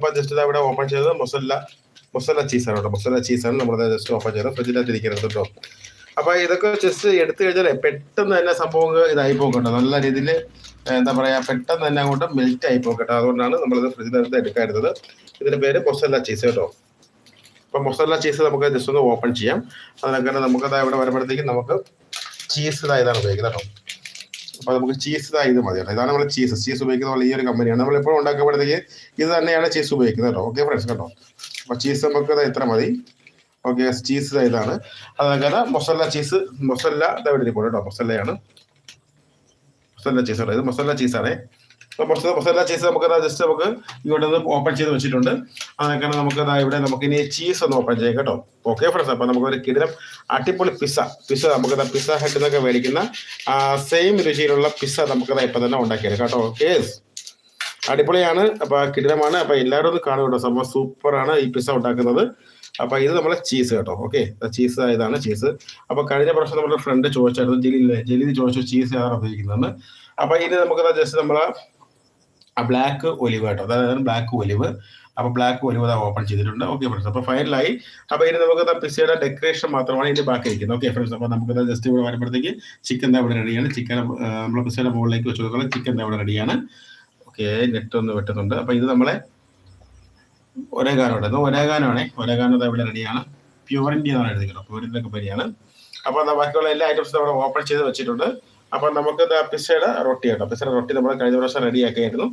അപ്പോൾ ജസ്റ്റ് ഇവിടെ ഓപ്പൺ ചെയ്തത് മൊസല്ല മൊസല്ല ചീസാണ് കേട്ടോ. മൊസല്ല ചീസാണ് നമ്മൾ ജസ്റ്റ് ഓപ്പൺ ചെയ്തത്. ഫ്രിഡ്ജിനകത്ത് ഇരിക്കുന്നത് കേട്ടോ. അപ്പോൾ ഇതൊക്കെ ജസ്റ്റ് എടുത്തു കഴിഞ്ഞാൽ പെട്ടെന്ന് തന്നെ സംഭവം ഇതായി പോകട്ടോ കേട്ടോ. നല്ല രീതിയിൽ എന്താ പറയുക പെട്ടെന്ന് തന്നെ അങ്ങോട്ട് മെൽറ്റ് ആയി പോകട്ടെ കേട്ടോ. അതുകൊണ്ടാണ് നമ്മളിത് ഫ്രിഡ്ജിനകത്ത് എടുക്കാറുള്ളത് ഇതിന്റെ പേര് മൊസല്ല ചീസ് കേട്ടോ. അപ്പോൾ മൊസല്ല ചീസ് നമുക്ക് ജസ്റ്റ് ഒന്ന് ഓപ്പൺ ചെയ്യാം. അതിനൊക്കെ നമുക്ക് ഇവിടെ വരുമ്പോഴത്തേക്കും നമുക്ക് ചീസ് ഇതായതാണ് ഉപയോഗിക്കുന്നത് കേട്ടോ. അപ്പോൾ നമുക്ക് ചീസ് ഇതാ മതി ഇതാണ് നമ്മൾ ചീസ് ചീസ് ഉപയോഗിക്കുന്ന ഈ ഒരു കമ്പനിയാണ് നമ്മൾ എപ്പോഴും ഉണ്ടാക്കുമ്പോഴത്തേക്ക് ഇത് തന്നെയാണ് ചീസ് ഉപയോഗിക്കുന്നത് കേട്ടോ. ഓക്കെ ഫ്രണ്ട്സ് കേട്ടോ അപ്പോൾ ചീസ് നമുക്ക് ഇത്ര മതി. ഓക്കെ ചീസ് ഇതാ ഇതാണ്. അതങ്ങനെ മൊസല്ല ചീസ് മൊസല്ല ഇതാ ഇവിടെ കേട്ടോ. മൊസല്ലയാണ്. മൊസല്ല ചീസ് ഇത് മൊസല്ല ചീസാണേ അപ്പോൾ മൊസല്ല മൊസല്ല ചീസ് നമുക്ക് ജസ്റ്റ് നമുക്ക് ഇവിടെ ഒന്ന് ഓപ്പൺ ചെയ്ത് വെച്ചിട്ടുണ്ട്. അതൊക്കെ നമുക്ക് ഇവിടെ നമുക്ക് ഇനി ചീസ് ഒന്ന് ഓപ്പൺ ചെയ്യാം കേട്ടോ. ഓക്കെ ഫ്രണ്ട്സ് അപ്പോൾ നമുക്ക് ഒരു കിടിലം അടിപൊളി പിസ്സ പിസ്സ നമുക്ക് പിസ്സ ഹെഡ് എന്നൊക്കെ മേടിക്കുന്ന സെയിം രുചിയിലുള്ള പിസ്സ നമുക്ക് ഇപ്പം തന്നെ ഉണ്ടാക്കിയത് കേട്ടോ. ഓക്കെ അടിപൊളിയാണ്. അപ്പോൾ കിടിലമാണ്. അപ്പോൾ എല്ലാവരും ഒന്ന് കാണും കേട്ടോ. സംഭവം സൂപ്പറാണ് ഈ പിസ്സ ഉണ്ടാക്കുന്നത്. അപ്പൊ ഇത് നമ്മളെ ചീസ് കേട്ടോ. ഓക്കെ ചീസ് ഇതാണ് ചീസ് അപ്പൊ കഴിഞ്ഞ പ്രാവശ്യം നമ്മുടെ ഫ്രണ്ട് ചോദിച്ചായിരുന്നു ജലീൽ ജലീൽ ചോദിച്ചു ചീസ് ഏതാണ് ഉപയോഗിക്കുന്നത് അപ്പൊ ഇനി നമുക്ക് ജസ്റ്റ് നമ്മളെ ബ്ലാക്ക് ഒലിവ് കേട്ടോ. അതായത് ബ്ലാക്ക് ഒലിവ്. അപ്പൊ ബ്ലാക്ക് ഒലിവ് അത് ഓപ്പൺ ചെയ്തിട്ടുണ്ട്. ഓക്കെ ഫ്രണ്ട്സ് അപ്പൊ ഫൈനലായി അപ്പൊ ഇനി നമുക്ക് പിസയുടെ ഡെക്കറേഷൻ മാത്രമാണ് ഇനി ബാക്കി ഇരിക്കുന്നത് ഓക്കെ ഫ്രണ്ട്സ് അപ്പൊ നമുക്ക് ജസ്റ്റ് ഇവിടെ വരുമ്പോഴത്തേക്ക് ചിക്കൻ ഇവിടെ റെഡിയാണ് ചിക്കൻ നമ്മൾ പിസയുടെ മുകളിലേക്ക് വെച്ച് കൊടുക്കുന്നത് ചിക്കൻ ഇവിടെ റെഡിയാണ് ഓക്കെ നെറ്റ് ഒന്ന് വെട്ടുന്നുണ്ട്. അപ്പൊ ഇത് നമ്മളെ ഒരേ കാനം ഉണ്ട് ഒരേഗാനാണേ ഒരേഗാനോ ഇവിടെ റെഡിയാണ് പ്യൂർ ഇന്ത്യ എന്നാണ് എഴുതിക്കുന്നത് പ്യൂർ ഇന്ത്യ കമ്പനിയാണ് അപ്പോൾ ബാക്കിയുള്ള എല്ലാ ഐറ്റംസും നമ്മൾ ഓപ്പൺ ചെയ്ത് വെച്ചിട്ടുണ്ട്. അപ്പോൾ നമുക്ക് പിസയുടെ റൊട്ടി കേട്ടോ. പിസയുടെ റൊട്ടി നമ്മൾ കഴിഞ്ഞ പ്രാവശ്യം റെഡി ആക്കിയായിരുന്നു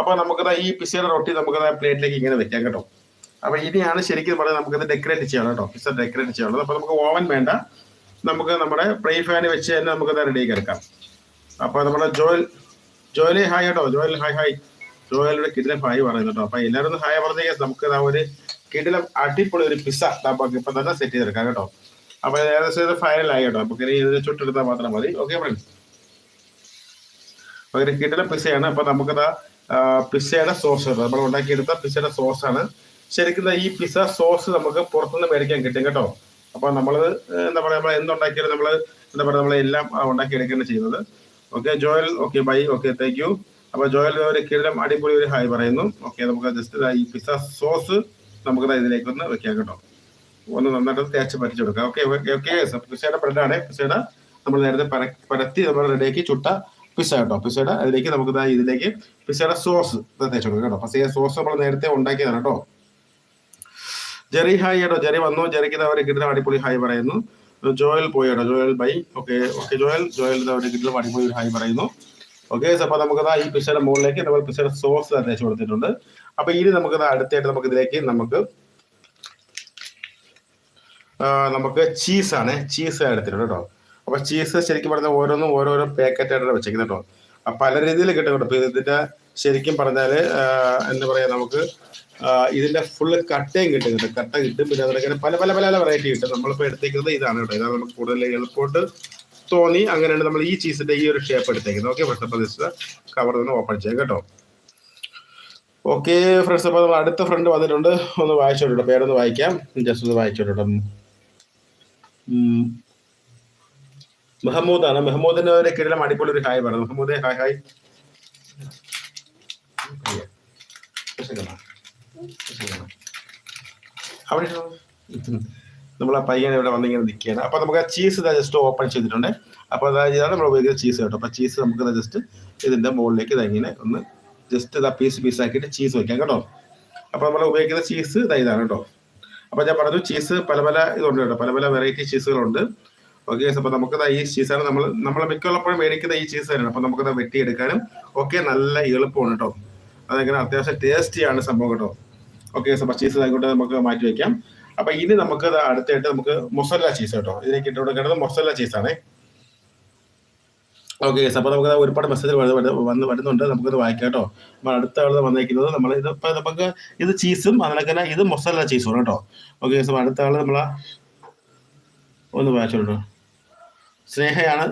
അപ്പോൾ നമുക്ക് ഈ പിസയുടെ റൊട്ടി നമുക്ക് പ്ലേറ്റിലേക്ക് ഇങ്ങനെ വെക്കാം കേട്ടോ. അപ്പൊ ഇനിയാണ് ശരിക്കും പറഞ്ഞാൽ നമുക്കിത് ഡെക്കറേറ്റ് ചെയ്യണം കേട്ടോ. പിസ ഡെക്കറേറ്റ് ചെയ്യണം അപ്പൊ നമുക്ക് ഓവൻ വേണ്ട. നമുക്ക് നമ്മുടെ പ്രൈ ഫാൻ വെച്ച് തന്നെ റെഡി റെഡിയാക്കി എടുക്കാം. അപ്പൊ നമ്മുടെ ജോയൽ ജോയലി ഹായ് കേട്ടോ. ജോയൽ ഹായ് ഹായ് ജോയലിയുടെ കിടിലം ഹായ് പറയുന്നു കേട്ടോ. അപ്പൊ എല്ലാവരും ഹായ് പറഞ്ഞേക്ക്. നമുക്ക് ഒരു കിടിലം അടിപൊളി ഒരു പിസ്സ നമുക്ക് ഇപ്പൊ തന്നെ സെറ്റ് ചെയ്തെടുക്കാം കേട്ടോ. അപ്പൊ ഏകദേശം ഫൈനലായി കേട്ടോ. നമുക്ക് ഇനി ഇത് ചുട്ടെടുത്താൽ മാത്രം മതി. ഓക്കെ ഫ്രണ്ട്സ് അപ്പൊ കിട്ടുന്ന പിസയാണ് അപ്പൊ നമുക്കത് പിസയുടെ സോസ് നമ്മൾ ഉണ്ടാക്കിയെടുത്ത പിസയുടെ സോസ് ആണ് ശരിക്കും ഈ പിസ സോസ് നമുക്ക് പുറത്തുനിന്ന് മേടിക്കാൻ കിട്ടും കേട്ടോ. അപ്പൊ നമ്മൾ എന്താ പറയാ നമ്മൾ എന്തുണ്ടാക്കിയാലും നമ്മൾ എന്താ പറയാ നമ്മളെല്ലാം ഉണ്ടാക്കിയെടുക്കുകയാണ് ചെയ്യുന്നത്. Okay Joel okay bye okay thank you. അപ്പൊ ജോയൽ ഒരു കിഴം അടിപൊളി ഒരു ഹായ് പറയുന്നു. ഓക്കെ നമുക്ക് ജസ്റ്റ് ഈ പിസ സോസ് നമുക്ക് ഇതിലേക്ക് ഒന്ന് വെക്കാം കേട്ടോ. ഒന്ന് നന്നായിട്ട് തേച്ച് പറ്റിച്ചെടുക്കാം ഓക്കെ ഓക്കെ പിസയുടെ ബ്രെഡാണ് പിസയുടെ നമ്മൾ നേരത്തെ പരത്തി നമ്മൾ റെഡിയാക്കി ചുട്ട പിസ്സ കേട്ടോ. പിസ്സയുടെ അതിലേക്ക് നമുക്ക് ഇതിലേക്ക് പിസ്സയുടെ സോസ് തേച്ച് കേട്ടോ. പിസ്സയുടെ സോസ് നമ്മൾ നേരത്തെ ഉണ്ടാക്കിയതാണ് കേട്ടോ. ജെറി ഹായ് കേട്ടോ. ജെറി വന്നു. ജെറിക്ക് അവർ കിട്ടുന്ന അടിപൊളി ഹായ് പറയുന്നു. ജോയൽ പോയി കേട്ടോ. Joel bye. Okay okay Joel. Joel അവർ കിട്ടുന്ന അടിപൊളി ഹായ് പറയുന്നു. ഓക്കെ അപ്പൊ നമുക്ക് ഈ പിസയുടെ മുകളിലേക്ക് നമ്മൾ പിസയുടെ സോസ് തേച്ച് കൊടുത്തിട്ടുണ്ട്. അപ്പൊ ഇനി നമുക്ക് അടുത്തായിട്ട് നമുക്ക് ഇതിലേക്ക് നമുക്ക് നമുക്ക് ചീസാണ് ചീസ് എടുത്തിട്ടുണ്ട് കേട്ടോ. അപ്പൊ ചീസ് ശരിക്കും പറഞ്ഞാൽ ഓരോന്നും ഓരോരോ പാക്കറ്റ് ആയിട്ടാണ് വെച്ചേക്കുന്നത് കേട്ടോ അപ്പൊ പല രീതിയിൽ കിട്ടും കേട്ടോ ഇതിന്റെ ശരിക്കും പറഞ്ഞാൽ എന്താ പറയാ നമുക്ക് ഇതിന്റെ ഫുള്ള് കട്ടയും കിട്ടുന്നുണ്ട് കട്ട കിട്ടും പിന്നെ അതിനൊക്കെ പല പല പല പല വെറൈറ്റി കിട്ടും. നമ്മളിപ്പോ എടുത്തേക്കുന്നത് ഇതാണ് കേട്ടോ ഇതാണ് നമുക്ക് കൂടുതൽ എളുപ്പമായിട്ട് തോന്നി. അങ്ങനെയാണ് നമ്മൾ ഈ ചീസിന്റെ ഈ ഒരു ഷേപ്പ് എടുത്തേക്കുന്നത്. ഓക്കെ ഫ്രണ്ട്സ് അപ്പോൾ ജസ്റ്റ് കവർ തന്നെ ഓപ്പൺ ചെയ്യാം കേട്ടോ. ഓക്കെ ഫ്രണ്ട്സ് അപ്പോൾ അടുത്ത ഫ്രണ്ട് വന്നിട്ടുണ്ട്. ഒന്ന് വായിച്ചോട്ടോ പേരൊന്ന് വായിക്കാം. ജസ്റ്റ് ഒന്ന് വായിച്ചോട്ടോ മെഹമ്മൂദാണ്. മെഹമ്മൂദിന്റെ കിടലം അടിപൊളി ഒരു ഹായ് പറഞ്ഞു മെഹമ്മൂദ് ഹായ് ഹായ്. അവിടെ നമ്മൾ ആ പയ്യൻ ഇവിടെ വന്നിങ്ങനെ നിൽക്കുകയാണ്. അപ്പോൾ നമുക്ക് ആ ചീസ് ഇതാ ജസ്റ്റ് ഓപ്പൺ ചെയ്തിട്ടുണ്ട്. അപ്പോൾ അതായത് ഇതാണ് നമ്മൾ ഉപയോഗിക്കുന്ന ചീസ് കേട്ടോ. അപ്പോൾ ചീസ് നമുക്ക് ജസ്റ്റ് ഇതിന്റെ മുകളിലേക്ക് ഇതങ്ങനെ ഒന്ന് ജസ്റ്റ് ഇതാ പീസ് പീസ് ആക്കിയിട്ട് ചീസ് വയ്ക്കാം കേട്ടോ. അപ്പോൾ നമ്മൾ ഉപയോഗിക്കുന്ന ചീസ് ഇതാ ഇതാണ് കേട്ടോ. അപ്പോൾ ഞാൻ പറഞ്ഞു ചീസ് പല പല ഇതുണ്ട് കേട്ടോ. പല പല വെറൈറ്റി ചീസുകളുണ്ട് ഓക്കെ അപ്പോൾ നമുക്ക് ഈ ചീസാണ് നമ്മൾ നമ്മൾ മിക്കുള്ളപ്പോഴും മേടിക്കുന്ന ഈ ചീസ് തന്നെയാണ്. അപ്പോൾ നമുക്കത് വെട്ടിയെടുക്കാനും ഒക്കെ നല്ല എളുപ്പമാണ് കേട്ടോ അതെങ്ങനെ അത്യാവശ്യം ടേസ്റ്റിയാണ് സംഭവം കേട്ടോ ഓക്കെ അപ്പോൾ ചീസ് ആയിക്കോട്ടെ നമുക്ക് മാറ്റി വെക്കാം. അപ്പൊ ഇനി നമുക്ക് അടുത്തായിട്ട് നമുക്ക് മൊസല്ല ചീസ് കേട്ടോ ഇതിലേക്ക് ഇട്ട് കൊടുക്കേണ്ടത് മൊസല്ല ചീസാണേ ഓക്കെ അപ്പൊ നമുക്ക് ഒരുപാട് മെസ്സേജ് വന്ന് വരുന്നുണ്ട്. നമുക്കത് വായിക്കാം കേട്ടോ നമ്മൾ അടുത്ത ആൾ വന്നിരിക്കുന്നത് നമ്മൾ ഇത് ഇപ്പൊ നമുക്ക് ഇത് ചീസും അതിനൊക്കെ ഇത് മൊസല്ല ചീസും കേട്ടോ ഓക്കെ അപ്പൊ അടുത്ത ആൾ നമ്മൾ ഒന്ന് വായിച്ചോട്ടോ സ്നേഹയാണ്.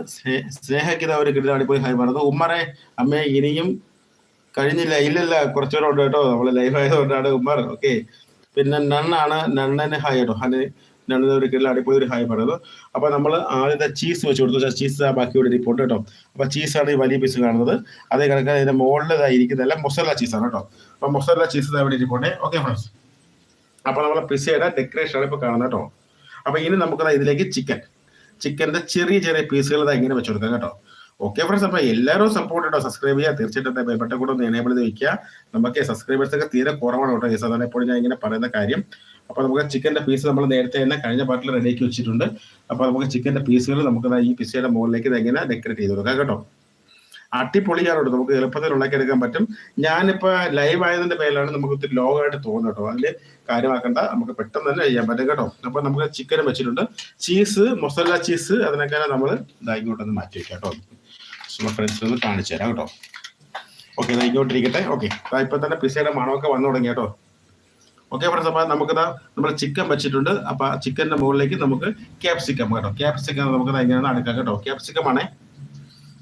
സ്നേഹയ്ക്ക് ഒരു കിട്ടുന്ന പോയി ഹായ് പറഞ്ഞത്. ഉമ്മറെ അമ്മേ ഇനിയും കഴിഞ്ഞില്ല ഇല്ലല്ല കുറച്ചുകൂടെ കേട്ടോ. നമ്മൾ ലൈഫ് ആയതുകൊണ്ടാണ് ഉമ്മർ. ഓക്കെ പിന്നെ നണ്ണാണ് നണ്ണന് ഹായ് കേട്ടോ. ഹന് നണ്ണന് ഒരു കിലോ അടിപൊളി ഒരു ഹായ് പറഞ്ഞത്. അപ്പൊ നമ്മൾ ആദ്യത്തെ ചീസ് വെച്ച് കൊടുത്തു. ചീസ് ബാക്കി ഇവിടെ ഇരിപ്പുണ്ട് കേട്ടോ. അപ്പൊ ചീസാണ് ഈ വലിയ പീസ് കാണുന്നത്. അതേ കണക്ക് അതിന്റെ മുകളിൽ ഇരിക്കുന്നതെല്ലാം മൊസല ചീസാണ് കേട്ടോ. അപ്പൊ മൊസല ചീസ് ഇവിടെ ഇരിപ്പുണ്ട് ഓക്കെ ഫ്രണ്ട്സ് അപ്പൊ നമ്മളെ പിസയുടെ ഡെക്കറേഷൻ ആണ് ഇപ്പൊ കാണുന്നത് കേട്ടോ. അപ്പൊ ഇനി നമുക്ക് ഇതിലേക്ക് ചിക്കൻ ചിക്കന്റെ ചെറിയ ചെറിയ പീസുകൾ ഇങ്ങനെ വെച്ച് കൊടുക്കാം കേട്ടോ. ഓക്കെ ഫ്രണ്ട്സ് അപ്പോൾ എല്ലാവരും സപ്പോർട്ട് കേട്ടോ സബ്സ്ക്രൈബ് ചെയ്യുക. തീർച്ചയായിട്ടും ബെൽബട്ടൺ കൂടെ ഒന്ന് എനേബിൾ ചെയ്ത് വെക്കുക. നമുക്ക് സബ്സ്ക്രൈബേഴ്സ് ഒക്കെ തീരെ കുറവാണ് കേട്ടോ. ഈ സാധാരണ എപ്പോഴും ഞാൻ ഇങ്ങനെ പറയുന്ന കാര്യം. അപ്പോൾ നമുക്ക് ചിക്കന്റെ പീസ് നമ്മൾ നേരത്തെ തന്നെ കഴിഞ്ഞ പാട്ടിൽ റെഡിയാക്കി വെച്ചിട്ടുണ്ട്. അപ്പോൾ നമുക്ക് ചിക്കന്റെ പീസുകൾ നമുക്ക് ഈ പിസയുടെ മുകളിലേക്ക് ഇത് എങ്ങനെ ഡെക്കറേറ്റ് ചെയ്ത് കൊടുക്കാം കേട്ടോ. അടിപൊളിയാണ് നമുക്ക് എളുപ്പത്തിൽ ഉണ്ടാക്കി എടുക്കാൻ പറ്റും. ഞാനിപ്പോ ലൈവ് ആയതിന്റെ പേരിലാണ് നമുക്ക് ഒത്തിരി ലോഗായിട്ട് തോന്നുന്നു കേട്ടോ. അതിന്റെ കാര്യമാക്കണ്ട. നമുക്ക് പെട്ടെന്ന് തന്നെ ചെയ്യാൻ പറ്റും കേട്ടോ. അപ്പൊ നമുക്ക് ചിക്കനും വെച്ചിട്ടുണ്ട്. ചീസ് മൊസല ചീസ് അതിനൊക്കെ നമ്മൾ ഇതായിക്കോട്ടെ ഒന്ന് മാറ്റി വെക്കാം കേട്ടോ. ഫ്രണ്ട്സ് ഒന്ന് കാണിച്ചു തരാം കേട്ടോ. ഓക്കെ ഇതായിക്കോട്ടിരിക്കട്ടെ ഓക്കെ ഇപ്പൊ തന്നെ പിസയുടെ മണമൊക്കെ വന്നു തുടങ്ങി കേട്ടോ. ഓക്കെ ഫ്രണ്ട്സ് അപ്പൊ നമുക്കിതാ നമ്മൾ ചിക്കൻ വെച്ചിട്ടുണ്ട്. അപ്പൊ ചിക്കന്റെ മുകളിലേക്ക് നമുക്ക് ക്യാപ്സിക്കം കേട്ടോ. ക്യാപ്സിക്കം നമുക്ക് ഇങ്ങനെ അടുക്കാം കേട്ടോ. ക്യാപ്സിക്കം ആണേ.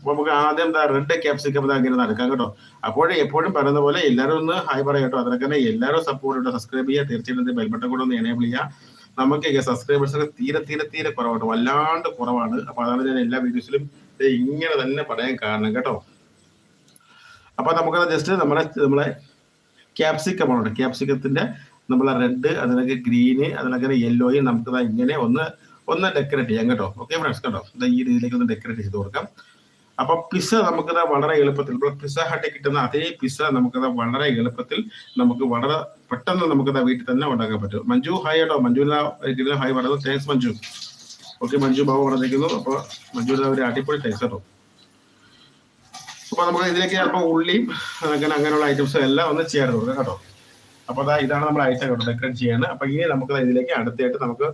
നമുക്ക് ആദ്യം എന്താ റെഡ് ക്യാപ്സിക്കം ഇങ്ങനെ നടക്കാം കേട്ടോ. അപ്പോഴും എപ്പോഴും പറയുന്ന പോലെ എല്ലാവരും ഒന്ന് ഹായ് പറയാം കേട്ടോ. അതിനൊക്കെ തന്നെ എല്ലാവരും സപ്പോർട്ട് കേട്ടോ സബ്സ്ക്രൈബ് ചെയ്യുക. തീർച്ചയായിട്ടും ബെൽബട്ടൺ കൂടെ ഒന്ന് എനേബിൾ ചെയ്യുക. നമുക്ക് സബ്സ്ക്രൈബേഴ്സ് ഒക്കെ തീരെ തീരെ തീരെ കുറവാണ് വല്ലാണ്ട് കുറവാണ്. അപ്പൊ അതാണ് ഞാൻ എല്ലാ വീഡിയോസിലും ഇങ്ങനെ തന്നെ പറയാൻ കാരണം കേട്ടോ. അപ്പൊ നമുക്ക് ജസ്റ്റ് നമ്മുടെ നമ്മളെ ക്യാപ്സിക്കം ആണ് ക്യാപ്സിക്കത്തിന്റെ നമ്മളെ റെഡ് അതിനൊക്കെ ഗ്രീന് അതിനൊക്കെ യെല്ലോയും നമുക്ക് ഇങ്ങനെ ഒന്ന് ഒന്ന് ഡെക്കറേറ്റ് ചെയ്യാം കേട്ടോ. ഓക്കെ ഫ്രണ്ട്സ് കേട്ടോ ഈ രീതിയിലേക്ക് ഒന്ന് ഡെക്കറേറ്റ് ചെയ്ത് കൊടുക്കാം. അപ്പൊ പിസ നമുക്ക് വളരെ എളുപ്പത്തിൽ ഇപ്പോൾ പിസ ഹട്ടിൽ കിട്ടുന്ന അതേ പിസ നമുക്ക് വളരെ എളുപ്പത്തിൽ നമുക്ക് വളരെ പെട്ടെന്ന് നമുക്കത് വീട്ടിൽ തന്നെ ഉണ്ടാക്കാൻ പറ്റും. മഞ്ജു ഹായ് കേട്ടോ മഞ്ജുവിന് ഹായ് പറയുന്നത് താങ്ക്സ് മഞ്ജു. ഓക്കെ മഞ്ജു ബാബു പറഞ്ഞിരിക്കുന്നു അപ്പൊ മഞ്ജു ഒരു അടിപൊളി ടേസ്റ്റ് കേട്ടോ. അപ്പൊ നമുക്ക് ഇതിലേക്ക് ചിലപ്പോൾ ഉള്ളിയും അങ്ങനെ അങ്ങനെയുള്ള ഐറ്റംസും എല്ലാം ഒന്ന് ചേർത്ത് കൊടുക്കാം കേട്ടോ. അപ്പൊ അതാ ഇതാണ് നമ്മൾ ഐറ്റം കേട്ടോ ഡെക്കറേറ്റ് ചെയ്യാണ്. അപ്പൊ ഇനി നമുക്ക് ഇതിലേക്ക് അടുത്തായിട്ട് നമുക്ക്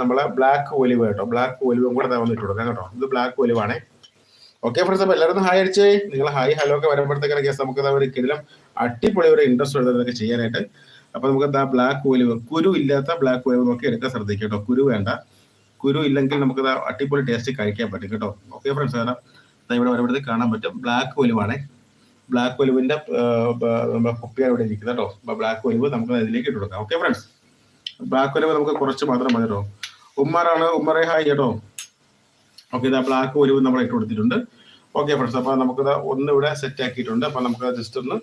നമ്മളെ ബ്ലാക്ക് ഒലിവ് കേട്ടോ. ബ്ലാക്ക് ഒലിവും കൂടെ വന്നിട്ട് കൊടുക്കാം കേട്ടോ. ഇത് ബ്ലാക്ക് ഒലിവാണേ ഓക്കെ ഫ്രണ്ട്സ് അപ്പൊ എല്ലാവരും ഹായ് അടിച്ചേ. നിങ്ങൾ ഹായ് ഹലോ ഒക്കെ വരുമ്പോഴത്തേക്കാണ് കേസ് നമുക്ക് ഒരു കിടിലം അടിപൊളി ഒരു ഇൻട്രസ്റ്റ് ഉള്ളതൊക്കെ ചെയ്യാനായിട്ട്. അപ്പൊ നമുക്ക് എന്താ ബ്ലാക്ക് ഒലിവ് കുരു ഇല്ലാത്ത ബ്ലാക്ക് ഒലിവ് നോക്കി എടുക്കാൻ ശ്രദ്ധിക്കുക കേട്ടോ. കുരു വേണ്ട. കുരു ഇല്ലെങ്കിൽ നമുക്ക് അടിപൊളി ടേസ്റ്റ് കഴിക്കാൻ പറ്റും കേട്ടോ. ഓക്കെ ഫ്രണ്ട്സ് കാരണം ഇവിടെ വരുമ്പോഴത്തേക്ക് കാണാൻ പറ്റും. ബ്ലാക്ക് ഒലിവാണ് ബ്ലാക്ക് ഒലിവിന്റെ കുപ്പിയാണ് ഇവിടെ ഇരിക്കുന്നത് കേട്ടോ. അപ്പൊ ബ്ലാക്ക് ഒലിവ് നമുക്ക് ഇതിലേക്ക് ഇട്ട് കൊടുക്കാം. ഓക്കെ ഫ്രണ്ട്സ് ബ്ലാക്ക് ഒലിവ് നമുക്ക് കുറച്ച് മാത്രം മതി കേട്ടോ. ഉമ്മറാണ് ഉമ്മറെ ഹായ് കേട്ടോ. ഓക്കെ ഇതാ ബ്ലാക്ക് ഒരു നമ്മൾ ഇട്ട് കൊടുത്തിട്ടുണ്ട്. ഓക്കെ ഫ്രണ്ട്സ് അപ്പൊ നമുക്കിത് ഒന്ന് ഇവിടെ സെറ്റ് ആക്കിയിട്ടുണ്ട്. അപ്പൊ നമുക്ക് ജസ്റ്റ് ഒന്ന്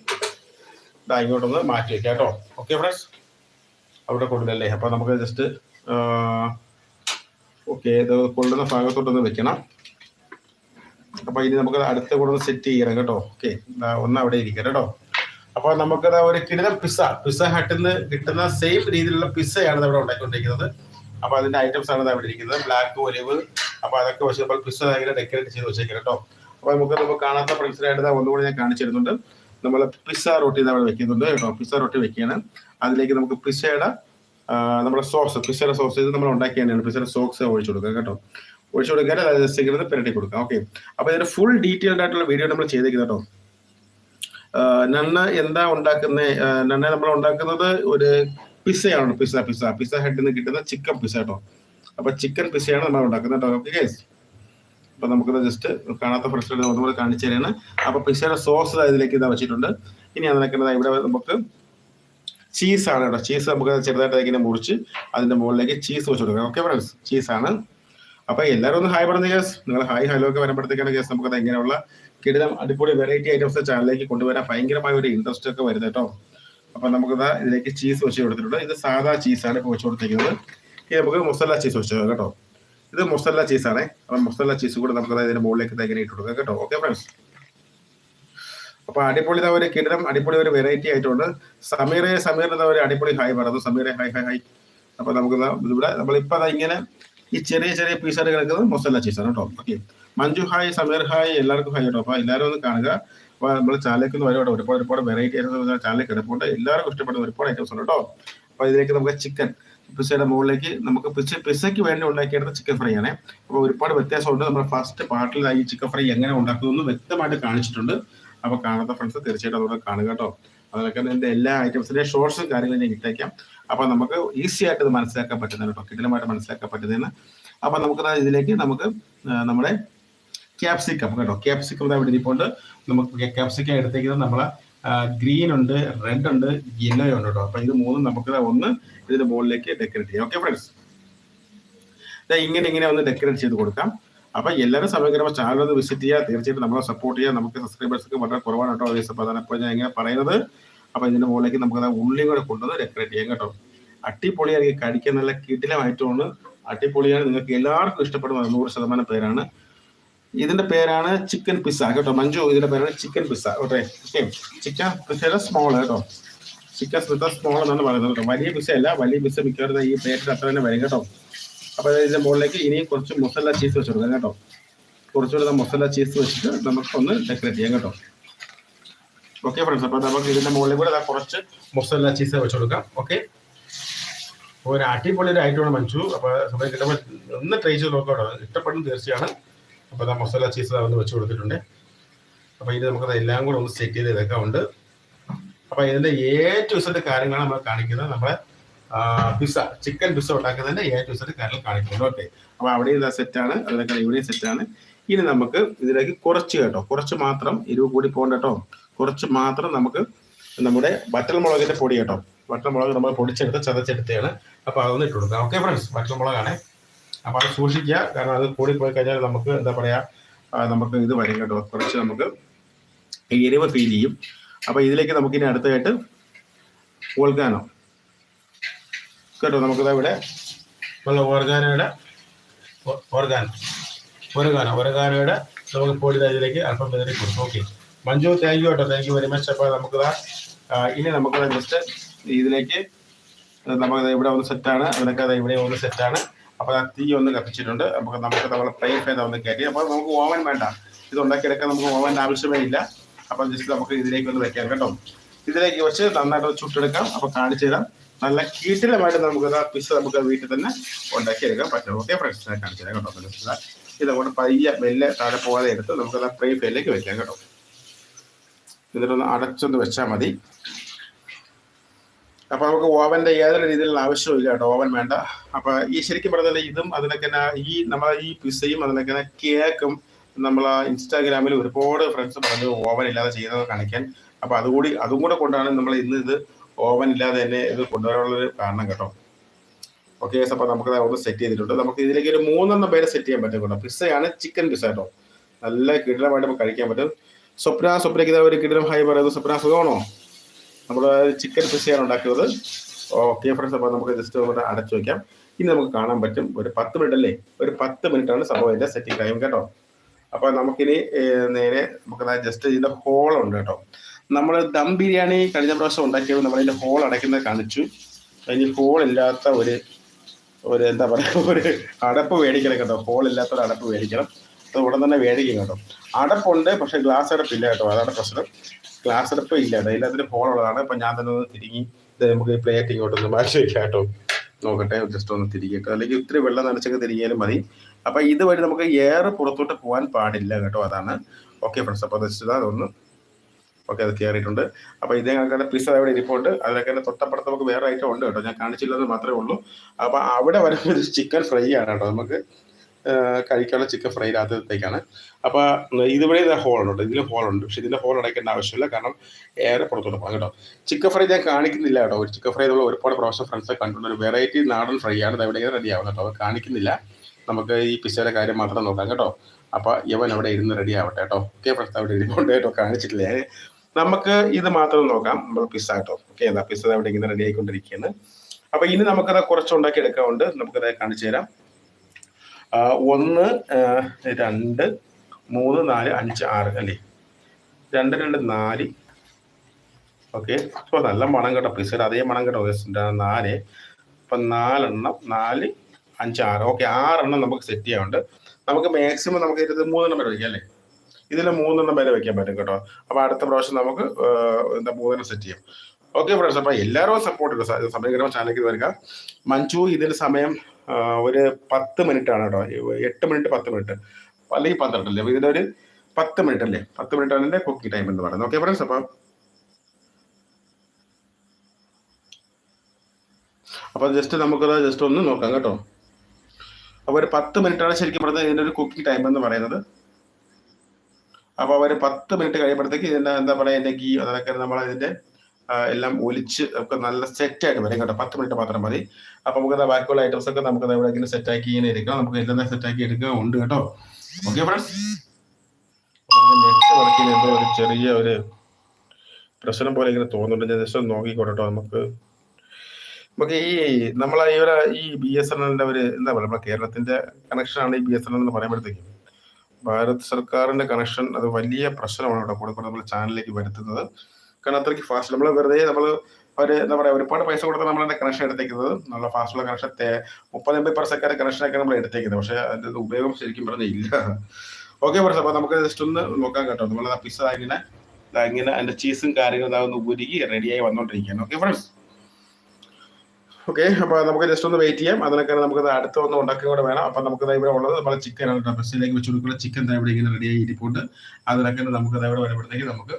ഇതാ ഇങ്ങോട്ടൊന്ന് മാറ്റി വെക്കാം കേട്ടോ. ഓക്കെ ഫ്രണ്ട്സ് അവിടെ കൊണ്ടല്ലേ അപ്പൊ നമുക്ക് ജസ്റ്റ് ഓക്കെ ഇത് കൊള്ളുന്ന ഭാഗത്തോട്ടൊന്ന് വെക്കണം. അപ്പൊ ഇനി നമുക്ക് അടുത്ത കൂടെ ഒന്ന് സെറ്റ് ചെയ്യണം കേട്ടോ. ഓക്കെ ഒന്ന് അവിടെ ഇരിക്കാം കേട്ടോ. അപ്പൊ നമുക്കത് ഒരു കിടിലം പിസ്സ. പിസ്സ ഹട്ടിൽ നിന്ന് കിട്ടുന്ന സെയിം രീതിയിലുള്ള പിസ്സയാണ് ഇവിടെ ഉണ്ടാക്കിക്കൊണ്ടിരിക്കുന്നത് അപ്പൊ അതിന്റെ ഐറ്റംസ് ആണ് അവിടെ ഇരിക്കുന്നത്. ബ്ലാക്ക് ഒലിവ് അപ്പൊ അതൊക്കെ വെച്ച് നമ്മൾ ഇങ്ങനെ ഡെക്കറേറ്റ് ചെയ്ത് വെച്ചേക്കാം കേട്ടോ അപ്പൊ നമുക്ക് നമുക്ക് കാണാത്ത പ്രിൻസിലായിട്ട് ഒന്നുകൂടി ഞാൻ കാണിച്ചിരുന്നുണ്ട്. നമ്മൾ പിസ്സ റൊട്ടി അവിടെ വെക്കുന്നുണ്ട് കേട്ടോ. പിസ്സ റൊട്ടി വെക്കുകയാണ്. അതിലേക്ക് നമുക്ക് പിസ്സയുടെ നമ്മുടെ സോസ് പിസ്സയുടെ സോസ് ഇത് നമ്മൾ ഉണ്ടാക്കിയാണ് പിസ്സയുടെ സോക്സ് ഒഴിച്ചു കൊടുക്കുക കേട്ടോ. ഒഴിച്ചു കൊടുക്കാൻ ജസ്റ്റ് ഇങ്ങനെ പുരട്ടി കൊടുക്കാം ഓക്കെ അപ്പൊ ഇതിന്റെ ഫുൾ ഡീറ്റെയിൽഡ് ആയിട്ടുള്ള വീഡിയോ നമ്മൾ ചെയ്തേക്കുന്നത് കേട്ടോ. നന്ന എന്താ ഉണ്ടാക്കുന്നത് നന്ന നമ്മൾ ഉണ്ടാക്കുന്നത് ഒരു പിസ്സയാണ് പിസ്സ പിസ്സ പിസ്സ ഹെഡിൽ നിന്ന് കിട്ടുന്ന ചിക്കൻ പിസ്സ കേട്ടോ അപ്പൊ ചിക്കൻ പിസയാണ് നമ്മൾ ഉണ്ടാക്കുന്നത് കേട്ടോ ഓക്കെ ഗൈസ് അപ്പൊ നമുക്കത് ജസ്റ്റ് കാണാത്ത ഫ്രണ്ട്സിനെ ഒന്നുകൂടെ കാണിച്ചു തരാണ്. അപ്പൊ പിസയുടെ സോസ് ഇതിലേക്ക് ഇതാ വെച്ചിട്ടുണ്ട്. ഇനി അതിനൊക്കെ ഇവിടെ നമുക്ക് ചീസ് ആണ് കേട്ടോ. ചീസ് നമുക്ക് ചെറുതായിട്ട് ഇങ്ങനെ മുറിച്ച് അതിന്റെ മുകളിലേക്ക് ചീസ് വെച്ച് കൊടുക്കാം. ഓക്കെ ഫ്രണ്ട്സ് ചീസാണ് അപ്പൊ എല്ലാവരും ഒന്ന് ഹായ് പറഞ്ഞ കേസ് നിങ്ങൾ ഹായ് ഹലോ ഒക്കെ വരുമ്പോഴത്തേക്കാണ് കേസ് നമുക്ക് ഇങ്ങനെയുള്ള കിടിലം അടിപൊളി വെറൈറ്റി ഐറ്റംസ് ചാനലിലേക്ക് കൊണ്ടുവരാൻ ഭയങ്കരമായ ഒരു ഇൻട്രസ്റ്റ് ഒക്കെ വരുന്നത് കേട്ടോ. അപ്പൊ നമുക്ക് ഇതിലേക്ക് ചീസ് വെച്ച് കൊടുത്തിട്ടുണ്ട്. ഇത് സാധാ ചീസാണ് ഇപ്പൊ വെച്ച് കൊടുത്തിരിക്കുന്നത്. ഇനി നമുക്ക് മുസല്ല ചീസ് വെച്ച് കേട്ടോ. ഇത് മുസല്ല ചീസാണ് അപ്പം മുസല്ല ചീസ് കൂടെ നമുക്ക് ഇതിന്റെ മുകളിലേക്ക് ഇങ്ങനെ ഇട്ട് കൊടുക്കാം കേട്ടോ. ഓക്കെ ഫ്രണ്ട്സ് അപ്പൊ അടിപൊളി ഒരു കിടനം അടിപൊളി ഒരു വെറൈറ്റി ആയിട്ടുണ്ട്. സമീറെ സമീറിന്റെ ഒരു അടിപൊളി ഹായ് പറഞ്ഞു സമീറെ ഹൈ ഹൈ ഹൈ അപ്പൊ നമുക്ക് ഇവിടെ നമ്മളിപ്പോ ഇങ്ങനെ ഈ ചെറിയ ചെറിയ പീസായിട്ട് കിടക്കുന്നത് മൊസല്ല ചീസാണ് കേട്ടോ. Okay. Manju hi Sameer hi എല്ലാവർക്കും ഹൈ കേട്ടോ. അപ്പൊ എല്ലാവരും ഒന്ന് കാണുക. അപ്പൊ നമ്മൾ ചാനലേക്ക് ഒന്ന് വരും ഒരുപാട് ഒരുപാട് വെറൈറ്റി ആയിരുന്നു ചാനലിൽ കിടപ്പുണ്ട് എല്ലാവർക്കും ഇഷ്ടപ്പെടുന്ന ഒരുപാട് ഐറ്റംസ് ഉണ്ട് കേട്ടോ. അപ്പൊ ഇതിലേക്ക് നമുക്ക് ചിക്കൻ പിസയുടെ മുകളിലേക്ക് നമുക്ക് പിസ പിസയ്ക്ക് വേണ്ടി ഉണ്ടാക്കിയെടുത്ത ചിക്കൻ ഫ്രൈ ആണ്. അപ്പോൾ ഒരുപാട് വ്യത്യാസമുണ്ട്. നമ്മുടെ ഫസ്റ്റ് പാർട്ടിൽ ഈ ചിക്കൻ ഫ്രൈ എങ്ങനെ ഉണ്ടാക്കുന്നു വ്യക്തമായിട്ട് കാണിച്ചിട്ടുണ്ട്. അപ്പൊ കാണാത്ത ഫ്രണ്ട്സ് തീർച്ചയായിട്ടും അതുകൊണ്ട് കാണുക കേട്ടോ. അതിനൊക്കെ എന്റെ എല്ലാ ഐറ്റംസിന്റെ ഷോർട്സും കാര്യങ്ങളും ഞാൻ ഇട്ടേക്കാം. അപ്പൊ നമുക്ക് ഈസി ആയിട്ട് ഇത് മനസ്സിലാക്കാൻ പറ്റുന്നതാണ് കേട്ടോ. കിടിലമായിട്ട് മനസ്സിലാക്കാൻ പറ്റുന്നതെന്ന്. അപ്പൊ നമുക്ക് ഇതിലേക്ക് നമുക്ക് നമ്മുടെ ക്യാപ്സിക്കം കേട്ടോ. ക്യാപ്സിക്കം ഇവിടെ ഇരിപ്പുണ്ട്. നമുക്ക് ക്യാപ്സിക്കം എടുത്തേക്കുന്നത് നമ്മളെ ഗ്രീൻ ഉണ്ട് റെഡ് ഉണ്ട് യെല്ലോ ഉണ്ട് കേട്ടോ അപ്പൊ ഇത് മൂന്നും നമുക്ക് ഒന്ന് ഇതിന്റെ മുകളിലേക്ക് ഡെക്കറേറ്റ് ചെയ്യാം. ഓക്കെ ഫ്രണ്ട്സ് ഇങ്ങനെ ഇങ്ങനെ ഒന്ന് ഡെക്കറേറ്റ് ചെയ്ത് കൊടുക്കാം. അപ്പൊ എല്ലാവരും സമഗ്രമായ ചാനൽ ഒന്ന് വിസിറ്റ് ചെയ്യുക. തീർച്ചയായിട്ടും നമ്മളെ സപ്പോർട്ട് ചെയ്യുക. നമുക്ക് സബ്സ്ക്രൈബേഴ്സ് വളരെ കുറവാണ് കേട്ടോ അതേ അതാണ് ഇപ്പോൾ ഞാൻ ഇങ്ങനെ പറയുന്നത്. അപ്പൊ ഇതിന്റെ മുകളിലേക്ക് നമുക്ക് ഉള്ളിയും കൂടെ കൊണ്ടുവന്ന് ഡെക്കറേറ്റ് ചെയ്യാം കേട്ടോ. അട്ടിപ്പൊളിയായിരിക്കും കഴിക്കാൻ നല്ല കിടിലമായിട്ടാണ് അട്ടിപ്പൊളിയാണ് നിങ്ങൾക്ക് എല്ലാവർക്കും ഇഷ്ടപ്പെടുന്നത് നൂറ് ശതമാനം പേരാണ്. ഇതിന്റെ പേരാണ് ചിക്കൻ പിസ്സ കേട്ടോ? മഞ്ജു ഇതിന്റെ പേരാണ് ചിക്കൻ പിസ്സ ഓക്കെ? ചിക്കൻ പിസ്സയുടെ സ്മോൾ കേട്ടോ? ചിക്കൻ പിസ്സ സ്മോൾ എന്നാണ് പറയുന്നത് കേട്ടോ. വലിയ പിസ്സ അല്ല വലിയ പിസ്സ മിക്കവാറും ഈ പേരിൽ അത്ര തന്നെ വരും കേട്ടോ? അപ്പൊ ഇതിന്റെ മുകളിലേക്ക് ഇനിയും കുറച്ച് മുസല ചീസ് വെച്ച് കൊടുക്കാം കേട്ടോ? കുറച്ചുകൂടെ മുസല ചീസ് വെച്ചിട്ട് നമുക്ക് ഒന്ന് ഡെക്കറേറ്റ് ചെയ്യാം കേട്ടോ? ഓക്കെ ഫ്രണ്ട്സ് അപ്പൊ നമുക്ക് ഇതിന്റെ മുകളിൽ കൂടെ കുറച്ച് മുസല ചീസ് വെച്ച് കൊടുക്കാം ഓക്കെ ഒരു അടിപൊളി ഒരു ഐറ്റമാണ് മഞ്ചു അപ്പൊ സമയം കിട്ടുമ്പോൾ ഒന്ന് ട്രൈ ചെയ്ത് നോക്കാം കേട്ടോ. ഇഷ്ടപ്പെടും തീർച്ചയാണ്. അപ്പോൾ ആ മസാല ചീസ് ഒന്ന് വെച്ച് കൊടുത്തിട്ടുണ്ട്. അപ്പോൾ ഇത് നമുക്കത് എല്ലാം കൂടെ ഒന്ന് സെറ്റ് ചെയ്ത് വെക്കാറുണ്ട് അപ്പോൾ ഇതിന്റെ എ ടു ഇസഡ് കാര്യങ്ങളാണ് നമ്മൾ കാണിക്കുന്നത്. നമ്മളെ പിസ ചിക്കൻ പിസ ഉണ്ടാക്കുന്നതിന്റെ എ ടു ഇസഡ് കാര്യങ്ങൾ കാണിക്കുന്നുണ്ട്. ഓക്കെ അപ്പോൾ അവിടെ ഇത് സെറ്റാണ് അതിനൊക്കെ ഇവിടെയും സെറ്റാണ് ഇനി നമുക്ക് ഇതിലേക്ക് കുറച്ച് കേട്ടോ. കുറച്ച് മാത്രം എരിവ് കൂടി പോകണ്ട കേട്ടോ. കുറച്ച് മാത്രം നമുക്ക് നമ്മുടെ വറ്റൽ മുളകിന്റെ പൊടി കേട്ടോ. ബട്ടർ മുളക് നമ്മൾ പൊടിച്ചെടുത്ത് ചതച്ചെടുത്തെയാണ് അപ്പോൾ അതൊന്ന് ഇട്ട് കൊടുക്കാം. ഓക്കെ ഫ്രണ്ട്സ് വറ്റൽ അപ്പൊ അത് സൂക്ഷിക്കുക. കാരണം അത് കൂടി പോയി കഴിഞ്ഞാൽ നമുക്ക് എന്താ പറയാ നമുക്ക് ഇത് വരും കേട്ടോ. കുറച്ച് നമുക്ക് എരിവ് ഫീൽ ചെയ്യും. അപ്പൊ ഇതിലേക്ക് നമുക്ക് ഇനി അടുത്തായിട്ട് ഓർഗാനോ കേട്ടോ നമുക്കിതാ ഇവിടെ ഉള്ള ഓർഗാനോയുടെ ഓർഗാനോ. ഓർഗാനോ ഓർഗാനോയുടെ നമുക്ക് പൊടി ഇതിലേക്ക് അല്പം വിതറി കൊടുക്കും. ഓക്കെ. മഞ്ജു താങ്ക് യു കേട്ടോ. താങ്ക് യു വെരി മച്ച് അപ്പോൾ നമുക്ക് ഇനി നമുക്ക് ജസ്റ്റ് ഇതിലേക്ക് നമുക്ക് ഇവിടെ ഒന്ന് സെറ്റാണ് അതിനൊക്കെ ഇവിടെ ഒന്ന് സെറ്റാണ് അപ്പോൾ ആ തീ ഒന്ന് കത്തിച്ചിട്ടുണ്ട്. നമുക്ക് നമുക്ക് നമ്മളെ പ്ലെയിൻ ഫാൻ ഒന്ന് കയറ്റി. അപ്പോൾ നമുക്ക് ഓവൻ വേണ്ട. ഇത് ഉണ്ടാക്കിയെടുക്കാൻ നമുക്ക് ഓവൻ ആവശ്യമേ ഇല്ല അപ്പോൾ ജസ്റ്റ് നമുക്ക് ഇതിലേക്ക് ഒന്ന് വെക്കാം കേട്ടോ. ഇതിലേക്ക് വെച്ച് നന്നായിട്ട് ചുട്ടെടുക്കാം. അപ്പോൾ കാണിച്ചു തരാം. നല്ല കീട്ടിലമായിട്ട് നമുക്ക് ആ പിസ് നമുക്ക് വീട്ടിൽ തന്നെ ഉണ്ടാക്കിയെടുക്കാൻ പറ്റും. ഓക്കെ ഫ്രണ്ട്സ് കാണിച്ചു തരാം കേട്ടോ. മനസ്സിലാ ഇതങ്ങോട്ട് പയ്യെ മെല്ലെ താഴെ പോകാതെ എടുത്ത് നമുക്ക് ആ ഫ്രൈ ഫാനിലേക്ക് വെക്കാം കേട്ടോ. എന്നിട്ടൊന്ന് അടച്ചൊന്ന് വെച്ചാൽ മതി. അപ്പൊ നമുക്ക് ഓവന്റെ ഏതൊരു രീതിയിലുള്ള ആവശ്യമില്ല കേട്ടോ ഓവൻ വേണ്ട. അപ്പൊ ഈ ശരിക്കും പറഞ്ഞാൽ ഇതും അതിനൊക്കെ ഈ നമ്മളെ ഈ പിസയും അതിനൊക്കെ കേക്കും നമ്മൾ ഇൻസ്റ്റാഗ്രാമിൽ ഒരുപാട് ഫ്രണ്ട്സ് പറഞ്ഞു ഓവൻ ഇല്ലാതെ ചെയ്യുന്നത് കാണിക്കാൻ. അപ്പൊ അതുകൂടി അതും കൂടെ കൊണ്ടാണ് നമ്മൾ ഇന്ന് ഇത് ഓവൻ ഇല്ലാതെ തന്നെ ഇത് കൊണ്ടുവരാനുള്ളൊരു കാരണം കേട്ടോ. ഓക്കെ അപ്പൊ നമുക്ക് ഒന്ന് സെറ്റ് ചെയ്തിട്ടുണ്ട്. നമുക്ക് ഇതിലേക്ക് ഒരു മൂന്നെണ്ണം പേര് സെറ്റ് ചെയ്യാൻ പറ്റും കേട്ടോ. പിസ്സയാണ് ചിക്കൻ പിസ്സ കേട്ടോ. നല്ല കിടിലമായിട്ട് നമുക്ക് കഴിക്കാൻ പറ്റും. സ്വപ്ന സ്വപ്നയ്ക്ക് ഒരു കിടിലം ഹൈ പറയുന്നത് സ്വപ്ന സുഖമാണോ? നമ്മൾ ചിക്കൻ ഫിഷയാണ് ഉണ്ടാക്കുന്നത്. ഓക്കെ ഫ്രണ്ട്സ് അപ്പോൾ നമുക്ക് ജസ്റ്റ് ഒന്ന് അടച്ചു വയ്ക്കാം ഇനി നമുക്ക് കാണാൻ പറ്റും ഒരു പത്ത് മിനിറ്റ് അല്ലേ? ഒരു പത്ത് മിനിറ്റ് സംഭവം ഇതിന്റെ സെറ്റിംഗ് ടൈം കേട്ടോ. അപ്പോൾ നമുക്കിനി നേരെ നമുക്ക് ജസ്റ്റ് ഇതിന്റെ ഹോൾ ഉണ്ട് കേട്ടോ. നമ്മൾ ദം ബിരിയാണി കഴിഞ്ഞ പ്രാവശ്യം ഉണ്ടാക്കിയത് നമ്മൾ ഇതിന്റെ ഹോൾ അടയ്ക്കുന്നത് കാണിച്ചു. അതിന് ഹോൾ ഇല്ലാത്ത ഒരു ഒരു എന്താ പറയുക ഒരു അടപ്പ് മേടിക്കണം കേട്ടോ. ഹോൾ ഇല്ലാത്ത ഒരു അടപ്പ് മേടിക്കണം. അത് ഉടൻ തന്നെ മേടിക്കും കേട്ടോ. അടപ്പുണ്ട് പക്ഷെ ഗ്ലാസ് അടപ്പില്ല കേട്ടോ. അതാണ് പ്രശ്നം. ഗ്ലാസ് എടുപ്പ് ഇല്ല. ഡെയിലി അതിന് ഹോൾ ഉള്ളതാണ്. അപ്പൊ ഞാൻ തന്നെ ഒന്ന് തിരിങ്ങി. നമുക്ക് പ്ലേറ്റ് ഇങ്ങോട്ടൊന്ന് മാറ്റി വെക്കാം കേട്ടോ നോക്കട്ടെ ജസ്റ്റ് ഒന്ന് തിരികട്ടെ അല്ലെങ്കിൽ ഇത്തിരി വെള്ളം നനച്ചൊക്കെ തിരികിയാലും മതി. അപ്പൊ ഇതുവഴി നമുക്ക് എയർ പുറത്തോട്ട് പോകാൻ പാടില്ല കേട്ടോ. അതാണ്. ഓക്കെ ഫ്രണ്ട്സ് അപ്പൊ ജസ്റ്റ് അതൊന്ന് ഓക്കെ അത് കയറിയിട്ടുണ്ട് അപ്പൊ ഇതേ കണക്കാണ് പിസ്സ അവിടെ ഇരിപ്പുണ്ട്. അതിലൊക്കെ തന്നെ തൊട്ടപ്പുറത്ത് നമുക്ക് വേറെ ഐറ്റം ഉണ്ട് കേട്ടോ. ഞാൻ കാണിച്ചില്ലെന്ന് മാത്രമേ ഉള്ളൂ. അപ്പൊ അവിടെ വരുമ്പോൾ ചിക്കൻ ഫ്രൈ ആണ് കേട്ടോ നമുക്ക്. കഴിക്കാനുള്ള ചിക്കൻ ഫ്രൈ രാത്രിത്തേക്കാണ് അപ്പൊ ഇതുവഴി ഇത് ഹോളുണ്ട് ഇതിൽ ഹോളുണ്ട് പക്ഷെ ഇതിന്റെ ഹോൾ അടയ്ക്കേണ്ട ആവശ്യമില്ല. കാരണം ഏറെ പുറത്തോട്ട് പോകാം കേട്ടോ. ചിക്കൻ ഫ്രൈ ഞാൻ കാണിക്കുന്നില്ല കേട്ടോ. ഒരു ചിക്കൻ ഫ്രൈ നമ്മൾ ഒരുപാട് പ്രാവശ്യം ഫ്രണ്ട്സൊക്കെ കണ്ടിട്ടുണ്ട്. ഒരു വെറൈറ്റി നാടൻ ഫ്രൈ ആണ്. അത് എവിടെ റെഡി ആവുന്നത് കേട്ടോ. കാണിക്കുന്നില്ല. നമുക്ക് ഈ പിസ്സയുടെ കാര്യം മാത്രം നോക്കാം കേട്ടോ. അപ്പൊ യവൻ അവിടെ ഇരുന്ന് റെഡി ആവട്ടെ കേട്ടോ. ഓക്കെ ഫ്രണ്ട്സ് അവിടെ ഇരുന്നുകൊണ്ട് കേട്ടോ. കാണിച്ചിട്ടില്ല? ഞാൻ നമുക്ക് ഇത് മാത്രം നോക്കാം. നമ്മൾ പിസ്സ കേട്ടോ. ഓക്കെ എന്താ പിസ്സ അവിടെ ഇങ്ങനെ റെഡി ആയിക്കൊണ്ടിരിക്കുകയാണ്. അപ്പൊ ഇനി നമുക്കത് കുറച്ച് ഉണ്ടാക്കി എടുക്കാറുണ്ട് നമുക്കത് കാണിച്ചു തരാം. ഒന്ന് രണ്ട് മൂന്ന് നാല് അഞ്ച് ആറ് അല്ലേ? രണ്ട് രണ്ട് നാല്. ഓക്കെ. അപ്പോൾ നല്ല മണം കേട്ടോ പിസയുടെ അതേ മണം കേട്ടോ നാല്. അപ്പം നാലെണ്ണം നാല് അഞ്ച് ആറ്. ഓക്കെ ആറെണ്ണം നമുക്ക് സെറ്റ് ചെയ്യാനുണ്ട്. നമുക്ക് മാക്സിമം നമുക്ക് ഇരുപത് മൂന്നെണ്ണം വരെ വയ്ക്കാം അല്ലേ? ഇതിൽ മൂന്നെണ്ണം വരെ വെക്കാൻ പറ്റും കേട്ടോ. അപ്പോൾ അടുത്ത പ്രാവശ്യം നമുക്ക് എന്താ മൂന്നെണ്ണം സെറ്റ് ചെയ്യാം. ഓക്കെ ഫ്രണ്ട്സ് അപ്പോൾ എല്ലാവരും സപ്പോർട്ട് ചെയ്യുക സമയഗ്രഹം ചാനലിലേക്ക് വരിക. മഞ്ജു ഇതിന് സമയം ഒരു പത്ത് മിനിറ്റ് ആണ് കേട്ടോ എട്ട് മിനിറ്റ് പത്ത് മിനിറ്റ്. അല്ലെങ്കിൽ പന്ത്രണ്ട് അല്ലേ ഇതിന്റെ ഒരു പത്ത് മിനിറ്റ് അല്ലേ പത്ത് മിനിറ്റ് ആണ് എന്റെ കുക്കിംഗ് ടൈം എന്ന് പറയുന്നത്. ഓക്കെ ഫ്രണ്ട്സ് അപ്പം അപ്പൊ ജസ്റ്റ് നമുക്ക് ജസ്റ്റ് ഒന്ന് നോക്കാം കേട്ടോ. അപ്പൊ ഒരു പത്ത് മിനിറ്റ് ആണ് ശരിക്കും പറഞ്ഞത് ഇതിന്റെ ഒരു കുക്കിംഗ് ടൈം എന്ന് പറയുന്നത്. അപ്പൊ ഒരു പത്ത് മിനിറ്റ് കഴിയുമ്പോഴത്തേക്ക് ഇതിന്റെ എന്താ പറയാ ഇതിന്റെ ഗീ അതൊക്കെ നമ്മൾ എല്ലാം ഒലിച്ച് ഒക്കെ നല്ല സെറ്റ് ആയിട്ട് വരും കേട്ടോ. പത്ത് മിനിറ്റ് മാത്രം മതി. അപ്പൊ നമുക്ക് ബാക്കിയുള്ള ഐറ്റംസ് ഒക്കെ നമുക്ക് ദാ ഇവിടെ ഇങ്ങനെ സെറ്റ് ആക്കി ഇങ്ങനെ ഇരിക്കാം നമുക്ക് എല്ലാം സെറ്റ് ആക്കി എടുക്കുക ഉണ്ട് കേട്ടോ. ഓക്കെ ഫ്രണ്ട്സ് ഒരു ചെറിയ ഒരു പ്രശ്നം പോലെ ഇങ്ങനെ തോന്നുന്നുണ്ട്. ഞാൻ ജസ്റ്റ് നോക്കിക്കോട്ടോ നമുക്ക് നമുക്ക് ഈ നമ്മളെ ഈ ഒരു ഈ ബി എസ് എൻ എല്ലിന്റെ ഒരു എന്താ പറയുക നമ്മുടെ കേരളത്തിന്റെ കണക്ഷൻ ആണ് ഈ ബി എസ് എൻ എൽ എന്ന് പറയുമ്പോഴത്തേക്കും ഭാരത് സർക്കാരിന്റെ കണക്ഷൻ അത് വലിയ പ്രശ്നമാണ് ഇവിടെ കൂടെ കൂടെ നമ്മൾ ചാനലിലേക്ക് വരുത്തുന്നത്. കാരണം അത്രയ്ക്ക് ഫാസ്റ്റ് നമ്മൾ വെറുതെ നമ്മൾ ഒരു എന്താ പറയുക ഒരുപാട് പൈസ കൊടുത്ത് നമ്മൾ നമ്മളതിന്റെ കണക്ഷൻ എടുത്തേക്കുന്നത്? നല്ല ഫാസ്റ്റുള്ള കണക്ഷൻ മുപ്പത് എം ബി പെർ സെക്കൻഡ് കണക്ഷനൊക്കെ നമ്മൾ എടുത്തേക്കുന്നത്. പക്ഷേ അതിന്റെ ഉപയോഗം ശരിക്കും പറഞ്ഞാൽ ഇല്ല. ഓക്കെ പറഞ്ഞു അപ്പൊ നമുക്ക് ജസ്റ്റ് ഒന്ന് നോക്കാൻ കേട്ടോ. നമ്മൾ പിസ്സ ഇങ്ങനെ ഇങ്ങനെ അതിന്റെ ചീസും കാര്യങ്ങളും ഒന്ന് ഉരുകി റെഡിയായി വന്നോണ്ടിരിക്കുകയാണ്. ഓക്കെ ഫ്രണ്ട്സ് ഓക്കെ അപ്പൊ നമുക്ക് ജസ്റ്റ് ഒന്ന് വെയിറ്റ് ചെയ്യാം. അതിനൊക്കെ നമുക്ക് അടുത്ത ഒന്ന് ഉണ്ടാക്കി കൂടെ വേണം. അപ്പൊ നമുക്ക് ഇവിടെ ഉള്ളത് നമ്മളെ ചിക്കൻ ആണ് കേട്ടോ. പിസ്സയിലേക്ക് വെച്ച് കൊടുക്കുന്ന ചിക്കൻ ഇവിടെ ഇങ്ങനെ റെഡിയായി ഇരിപ്പുണ്ട്. അതിനൊക്കെ നമുക്ക് ഇവിടെ വരുമ്പോഴത്തേക്ക് നമുക്ക്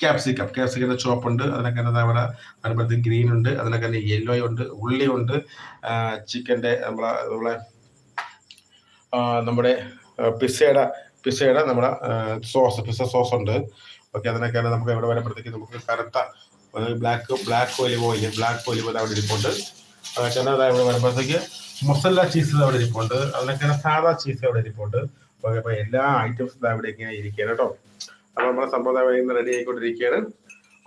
ക്യാപ്സിക്കം ക്യാപ്സിക്കത്തിന്റെ ചോപ്പ് ഉണ്ട്. അതിനൊക്കെ ഇവിടെ വരുമ്പോഴത്തേക്ക് ഗ്രീൻ ഉണ്ട്. അതിനൊക്കെ തന്നെ യെല്ലോ ഉണ്ട് ഉള്ളി ഉണ്ട്. ചിക്കന്റെ നമ്മളെ നമ്മളെ നമ്മുടെ പിസ്സയുടെ പിസ്സയുടെ നമ്മുടെ സോസ് പിസ്സ സോസ് ഉണ്ട്. ഓക്കെ അതിനൊക്കെ തന്നെ നമുക്ക് ഇവിടെ വരുമ്പോഴത്തേക്ക് നമുക്ക് കറുത്ത black black olive oil black olive അവിടെ ഇരിപ്പുണ്ട്. അതൊക്കെ തന്നെ ഇവിടെ വരുമ്പോഴത്തേക്ക് മൊസല്ല ചീസ് അവിടെ ഇരിപ്പുണ്ട്. അതിനൊക്കെ സാധാ ചീസ് അവിടെ ഇരിപ്പുണ്ട്. ഓക്കെ അപ്പോൾ എല്ലാ ഐറ്റംസും അവിടെ ഇങ്ങനെ ഇരിക്കുകയാണ് കേട്ടോ. അപ്പൊ നമ്മുടെ സംഭവം റെഡി ആയിക്കൊണ്ടിരിക്കുകയാണ്.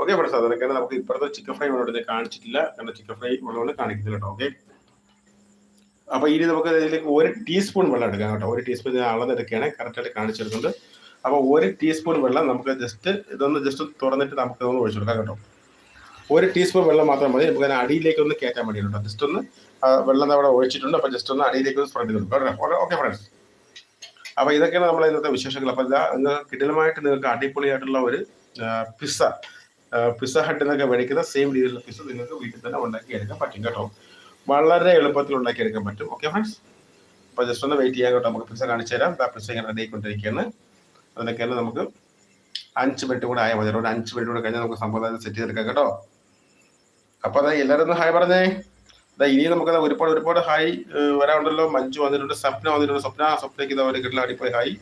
ഓക്കെ ഫ്രണ്ട്സ് അതിനൊക്കെ നമുക്ക് ഇപ്പോഴത്തെ ചിക്കൻ ഫ്രൈ ഉള്ളതുകൊണ്ട് കാണിച്ചിട്ടില്ല. കാരണം ചിക്കൻ ഫ്രൈ ഉള്ളതുകൊണ്ട് കാണിക്കുന്നില്ല കേട്ടോ ഓക്കെ അപ്പൊ ഇനി നമുക്ക് ഇതിലേക്ക് ഒരു ടീസ്പൂൺ വെള്ളം എടുക്കാം കേട്ടോ. ഒരു ടീസ്പൂൺ ഞാൻ അളന്നെടുക്കുകയാണ് കറക്റ്റായിട്ട് കാണിച്ചെടുക്കുന്നുണ്ട്. അപ്പൊ ഒരു ടീസ്പൂൺ വെള്ളം നമുക്ക് ജസ്റ്റ് ഇതൊന്ന് ജസ്റ്റ് തുറന്നിട്ട് നമുക്ക് ഇതൊന്ന് ഒഴിച്ചു കൊടുക്കാം കേട്ടോ. ഒരു ടീസ്പൂൺ വെള്ളം മാത്രം മതി. നമുക്ക് അതിന് അടിയിലേക്ക് ഒന്ന് കയറ്റാൻ വേണ്ടിയിട്ടുണ്ട് ജസ്റ്റ് ഒന്ന് വെള്ളം അവിടെ ഒഴിച്ചിട്ടുണ്ട്. അപ്പൊ ജസ്റ്റ് ഒന്ന് അടിയിലേക്ക് ഒന്ന് സ്പ്രെഡ് ചെയ്ത് കൊടുക്കാം ഓക്കെ ഫ്രണ്ട്സ് അപ്പൊ ഇതൊക്കെയാണ് നമ്മളെ ഇന്നത്തെ വിശേഷങ്ങൾ. അപ്പൊ ഇതാ നിങ്ങൾക്ക് കിടിലമായിട്ട് നിങ്ങൾക്ക് അടിപൊളിയായിട്ടുള്ള ഒരു പിസ്സ പിസ്സ ഹട്ട് എന്നൊക്കെ മേടിക്കുന്ന സെയിം രീതിയിലുള്ള പിസ്സ നിങ്ങൾക്ക് വീട്ടിൽ തന്നെ ഉണ്ടാക്കി എടുക്കാൻ പറ്റും കേട്ടോ. വളരെ എളുപ്പത്തിൽ ഉണ്ടാക്കി എടുക്കാൻ പറ്റും. ഓക്കെ ഫ്രണ്ട്സ് അപ്പൊ ജസ്റ്റ് ഒന്ന് വെയിറ്റ് ചെയ്യാൻ കേട്ടോ. നമുക്ക് പിസ്സ കാണിച്ചു തരാം. ആ പിസ്സ ഇങ്ങനെ റെഡി ആയിക്കൊണ്ടിരിക്കുകയാണ്. അതിനൊക്കെയാണ് നമുക്ക് അഞ്ച് മിനിറ്റ് കൂടെ ആയാൽ മതി. ഒരു അഞ്ച് മിനിറ്റ് കൂടെ കഴിഞ്ഞാൽ നമുക്ക് സംഭവം സെറ്റ് ചെയ്തെടുക്കാം കേട്ടോ. അപ്പൊ അതെ എല്ലാവരും ഒന്ന് ഹായ് പറഞ്ഞേ. ഇനി നമുക്ക് ഒരുപാട് ഒരുപാട് ഹായ് വരാനുണ്ടല്ലോ. മഞ്ജു വന്നിട്ടുണ്ട് സ്വപ്ന വന്നിട്ടുണ്ട്. സ്വപ്ന സ്വപ്നയ്ക്ക് ഇതാ ഒരു കിട്ടുന്ന അടിപൊളി ഹായ്